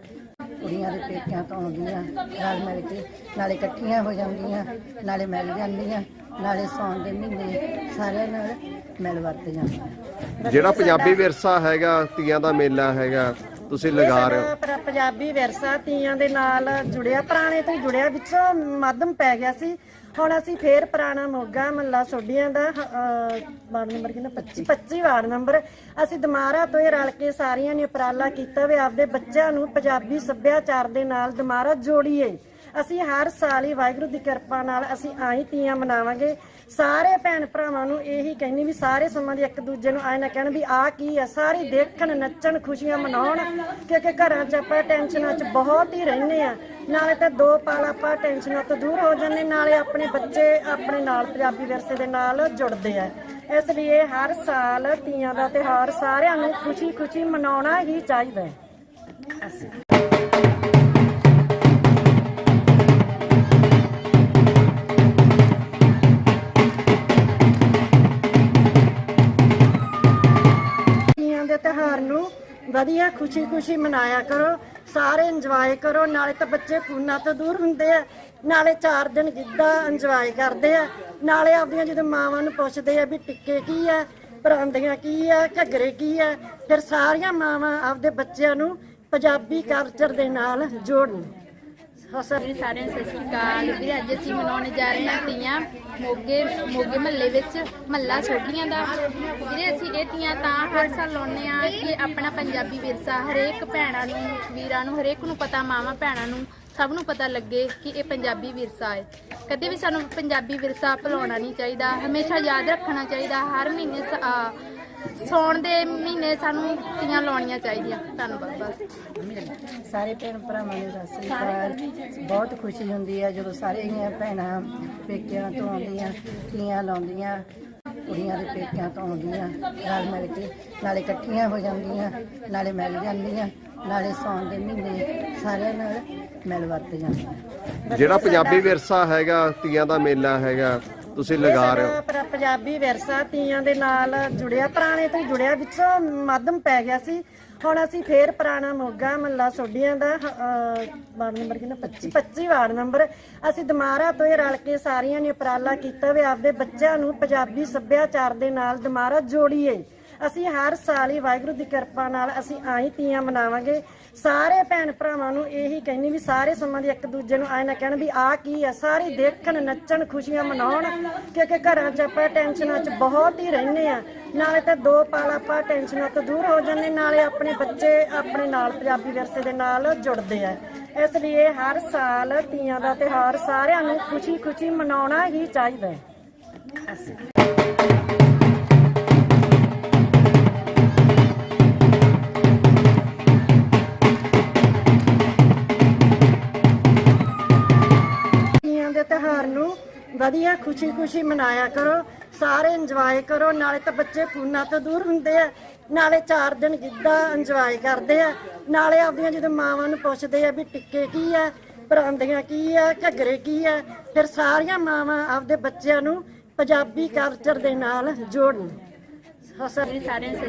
ਕੁੜੀਆਂ ਦੇ ਪੇਕਿਆਂ ਤੋਂ ਆਉਂਦੀਆਂ ਰਲ ਮਿਲ ਕੇ ਨਾਲੇ ਇਕੱਠੀਆਂ ਹੋ ਜਾਂਦੀਆਂ ਨਾਲੇ ਮਿਲ ਜਾਂਦੀਆਂ ਨਾਲੇ ਸੌਣ ਦੇ ਮਹੀਨੇ ਸਾਰਿਆਂ ਨਾਲ ਮਿਲ ਵਰਤ ਜਾਂਦੀਆਂ ਜਿਹੜਾ ਪੰਜਾਬੀ ਵਿਰਸਾ ਹੈਗਾ ਤੀਆਂ ਦਾ ਮੇਲਾ ਹੈਗਾ ਤੁਸੀਂ ਲਗਾ ਰਹੇ ਹੋ? ਸਾਡਾ ਪੰਜਾਬੀ ਵਿਰਸਾ ਤੀਆਂ ਦੇ ਨਾਲ ਜੁੜਿਆ ਪੁਰਾਣੇ ਤੋਂ ਹੀ ਜੁੜਿਆ ਵਿੱਚੋਂ ਮੱਧਮ ਪੈ ਗਿਆ ਸੀ। ਹੁਣ ਅਸੀਂ ਫੇਰ ਪੁਰਾਣਾ ਮੋਗਾ ਮੱਲਾ ਸੋਢੀਆਂ ਦਾ ਅਹ, ਵਾਰਡ ਨੰਬਰ ਕਿੰਨਾ? 25 25 ਵਾਰਡ ਨੰਬਰ। ਅਸੀਂ ਦਮਾਰਾ ਤੋਂ ਇਹ ਰਲ ਕੇ ਸਾਰੀਆਂ ਨੇ ਉਪਰਾਲਾ ਕੀਤਾ ਵੀ ਆਪਦੇ ਬੱਚਿਆਂ ਨੂੰ ਪੰਜਾਬੀ ਸੱਭਿਆਚਾਰ ਦੇ ਨਾਲ ਦਮਾਰਾ ਜੋੜੀਏ। ਅਸੀਂ ਹਰ ਸਾਲ ਹੀ ਵਾਹਿਗੁਰੂ ਦੀ ਕਿਰਪਾ ਨਾਲ ਅਸੀਂ ਆਈ ਤੀਆਂ ਮਨਾਵਾਂਗੇ। ਸਾਰੇ ਭੈਣ ਭਰਾਵਾਂ ਨੂੰ ਇਹੀ ਕਹਿੰਨੀ ਵੀ ਸਾਰੇ ਸਮਾਂ ਦੀ ਇੱਕ ਦੂਜੇ ਨੂੰ ਆਏ ਨਾ ਕਹਿਣ ਵੀ ਆਹ ਕੀ ਹੈ? ਸਾਰੇ ਦੇਖਣ, ਨੱਚਣ, ਖੁਸ਼ੀਆਂ ਮਨਾਉਣ, ਕਿਉਂਕਿ ਘਰਾਂ 'ਚ ਆਪਾਂ ਟੈਨਸ਼ਨਾਂ 'ਚ ਬਹੁਤ ਹੀ ਰਹਿੰਦੇ ਆ ਨਾਲੇ ਤਾਂ ਦੋ ਪਾਲ ਆਪਾਂ ਟੈਨਸ਼ਨਾਂ ਤੋਂ ਦੂਰ ਹੋ ਜਾਂਦੇ, ਨਾਲੇ ਆਪਣੇ ਬੱਚੇ ਆਪਣੇ ਨਾਲ ਪੰਜਾਬੀ ਵਿਰਸੇ ਦੇ ਨਾਲ ਜੁੜਦੇ ਆ। ਇਸ ਲਈ ਇਹ ਹਰ ਸਾਲ ਤੀਆਂ ਦਾ ਤਿਉਹਾਰ ਸਾਰਿਆਂ ਨੂੰ ਖੁਸ਼ੀ-ਖੁਸ਼ੀ ਮਨਾਉਣਾ ਹੀ ਚਾਹੀਦਾ ਹੈ। ਦੇ ਤਿਉਹਾਰ ਨੂੰ ਵਧੀਆ ਖੁਸ਼ੀ-ਖੁਸ਼ੀ ਮਨਾਇਆ ਕਰੋ, ਸਾਰੇ ਇੰਜੋਏ ਕਰੋ, ਨਾਲੇ ਤਾਂ ਬੱਚੇ ਫੋਨਾਂ ਤੋਂ ਦੂਰ ਹੁੰਦੇ ਆ, ਨਾਲੇ 4 ਦਿਨ ਗਿੱਧਾ ਇੰਜੋਏ ਕਰਦੇ ਆ, ਨਾਲੇ ਆਪਦੀਆਂ ਜਦੋਂ ਮਾਵਾਂ ਨੂੰ ਪੁੱਛਦੇ ਆ ਵੀ ਟਿੱਕੇ ਕੀ ਆ, ਪਰਾਂਦੀਆਂ ਕੀ ਆ, ਘੱਗਰੇ ਕੀ ਆ, ਫਿਰ ਸਾਰੀਆਂ ਮਾਵਾਂ ਆਪਦੇ ਬੱਚਿਆਂ ਨੂੰ ਪੰਜਾਬੀ ਕਲਚਰ ਦੇ ਨਾਲ ਜੋੜਨ। ਹਸਰ ਸਾਰਿਆਂ ਨੂੰ ਸਤਿ ਸ਼੍ਰੀ ਅਕਾਲ। ਵੀਰੇ, ਅੱਜ ਅਸੀਂ ਮਨਾਉਣ ਜਾ ਰਹੇ ਹਾਂ ਤੀਆਂ ਮੋਗੇ ਮੋਗੇ ਮਹੱਲੇ ਵਿੱਚ, ਮਹੱਲਾ ਸੋਢੀਆਂ ਦਾ। ਵੀਰੇ, ਅਸੀਂ ਇਹ ਤੀਆਂ ਤਾਂ ਹਰ ਸਾਲ ਲਾਉਂਦੇ ਆ ਕਿ ਆਪਣਾ ਪੰਜਾਬੀ ਵਿਰਸਾ ਹਰੇਕ ਭੈਣਾਂ ਨੂੰ, ਵੀਰਾਂ ਨੂੰ, ਹਰੇਕ ਨੂੰ ਪਤਾ, ਮਾਵਾਂ ਭੈਣਾਂ ਨੂੰ ਸਭ ਨੂੰ ਪਤਾ ਲੱਗੇ ਕਿ ਇਹ ਪੰਜਾਬੀ ਵਿਰਸਾ ਹੈ। ਕਦੇ ਵੀ ਸਾਨੂੰ ਪੰਜਾਬੀ ਵਿਰਸਾ ਭੁਲਾਉਣਾ ਨਹੀਂ ਚਾਹੀਦਾ। ਹਮੇਸ਼ਾ ਯਾਦ ਰੱਖਣਾ ਚਾਹੀਦਾ। ਹਰ ਮਹੀਨੇ ਸ- ਆ, ਸਾਉਣ ਦੇ ਮਹੀਨੇ ਸਾਨੂੰ ਤੀਆਂ ਲਾਉਣੀਆਂ ਚਾਹੀਦੀਆਂ। ਧੰਨਵਾਦ ਬਸ। ਸਾਰੇ ਭੈਣ ਭਰਾਵਾਂ ਨੂੰ ਸਤਿ ਸ੍ਰੀ ਅਕਾਲ। ਬਹੁਤ ਖੁਸ਼ੀ ਹੁੰਦੀ ਹੈ ਜਦੋਂ ਸਾਰੀਆਂ ਭੈਣਾਂ ਪੇਕਿਆਂ ਤੋਂ ਆਉਂਦੀਆਂ ਤੀਆਂ ਲਾਉਂਦੀਆਂ ਕੁੜੀਆਂ ਦੇ ਪੇਕਿਆਂ ਤੋਂ ਆਉਂਦੀਆਂ ਰਲ ਮਿਲ ਕੇ ਨਾਲੇ ਇਕੱਠੀਆਂ ਹੋ ਜਾਂਦੀਆਂ ਨਾਲੇ ਮਿਲ ਜਾਂਦੀਆਂ ਨਾਲੇ ਸੌਣ ਦੇ ਮਹੀਨੇ ਸਾਰਿਆਂ ਨਾਲ ਮਿਲ ਵਰਤ ਜਾਂਦੀਆਂ ਜਿਹੜਾ ਪੰਜਾਬੀ ਵਿਰਸਾ ਹੈਗਾ ਤੀਆਂ ਦਾ ਮੇਲਾ ਹੈਗਾ ਤੁਸੀਂ ਲਗਾ ਰਹੇ ਹੋ? ਪੰਜਾਬੀ ਵਿਰਸਾ ਤੀਆਂ ਦੇ ਨਾਲ ਜੁੜਿਆ ਪੁਰਾਣੇ ਤੋਂ ਹੀ ਜੁੜਿਆ ਵਿੱਚੋਂ ਮਾਧਮ ਪੈ ਗਿਆ ਸੀ। ਹੁਣ ਅਸੀਂ ਫੇਰ ਪੁਰਾਣਾ ਮੋਗਾ ਮੱਲਾ ਸੋਢੀਆਂ ਦਾ ਅਹ, ਵਾਰਡ ਨੰਬਰ ਕਿੰਨਾ? 25 25 ਵਾਰਡ ਨੰਬਰ। ਅਸੀਂ ਦਮਾਰਾ ਤੋਂ ਇਹ ਰਲ ਕੇ ਸਾਰੀਆਂ ਨੇ ਉਪਰਾਲਾ ਕੀਤਾ ਵੀ ਆਪਦੇ ਬੱਚਿਆਂ ਨੂੰ ਪੰਜਾਬੀ ਸੱਭਿਆਚਾਰ ਦੇ ਨਾਲ ਦਮਾਰਾ ਜੋੜੀਏ। ਅਸੀਂ ਹਰ ਸਾਲ ਹੀ ਵਾਹਿਗੁਰੂ ਦੀ ਕਿਰਪਾ ਨਾਲ ਅਸੀਂ ਆਈ ਤੀਆਂ ਮਨਾਵਾਂਗੇ। ਸਾਰੇ ਭੈਣ ਭਰਾਵਾਂ ਨੂੰ ਇਹੀ ਕਹਿੰਨੀ ਵੀ ਸਾਰੇ ਸਮਾਂ ਦੀ ਇੱਕ ਦੂਜੇ ਨੂੰ ਆਏ ਨਾ ਕਹਿਣ ਵੀ ਆਹ ਕੀ ਹੈ ਸਾਰੇ ਦੇਖਣ, ਨੱਚਣ, ਖੁਸ਼ੀਆਂ ਮਨਾਉਣ, ਕਿਉਂਕਿ ਘਰਾਂ 'ਚ ਆਪਾਂ ਟੈਨਸ਼ਨਾਂ 'ਚ ਬਹੁਤ ਹੀ ਰਹਿੰਦੇ ਆ। ਨਾਲੇ ਤਾਂ ਦੋ ਪਾਲ ਆਪਾਂ ਟੈਨਸ਼ਨਾਂ ਤੋਂ ਦੂਰ ਹੋ ਜਾਂਦੇ, ਨਾਲੇ ਆਪਣੇ ਬੱਚੇ ਆਪਣੇ ਨਾਲ ਪੰਜਾਬੀ ਵਿਰਸੇ ਦੇ ਨਾਲ ਜੁੜਦੇ ਆ। ਇਸ ਲਈ ਹਰ ਸਾਲ ਤੀਆਂ ਦਾ ਤਿਉਹਾਰ ਸਾਰਿਆਂ ਨੂੰ ਖੁਸ਼ੀ-ਖੁਸ਼ੀ ਮਨਾਉਣਾ ਹੀ ਚਾਹੀਦਾ ਹੈ। ਵਧੀਆ ਖੁਸ਼ੀ-ਖੁਸ਼ੀ ਮਨਾਇਆ ਕਰੋ, ਸਾਰੇ ਇੰਜੋਏ ਕਰੋ, ਨਾਲੇ ਤਾਂ ਬੱਚੇ ਫੋਨਾਂ ਤੋਂ ਦੂਰ ਹੁੰਦੇ ਆ। ਨਾਲੇ ਚਾਰ ਦਿਨ ਗਿੱਧਾ ਇੰਜੋਏ ਕਰਦੇ ਆ। ਨਾਲੇ ਆਪਦੀਆਂ ਜਦੋਂ ਮਾਵਾਂ ਨੂੰ ਪੁੱਛਦੇ ਆ ਵੀ ਟਿੱਕੇ ਕੀ ਆ, ਪਰਾਂਦੀਆਂ ਕੀ ਆ, ਘੱਗਰੇ ਕੀ ਆ, ਫਿਰ ਸਾਰੀਆਂ ਮਾਵਾਂ ਆਪਦੇ ਬੱਚਿਆਂ ਨੂੰ ਪੰਜਾਬੀ ਕਲਚਰ ਦੇ ਨਾਲ ਜੋੜਨ। ਸਤਿ ਸਾਰਿਆਂ ਨੂੰ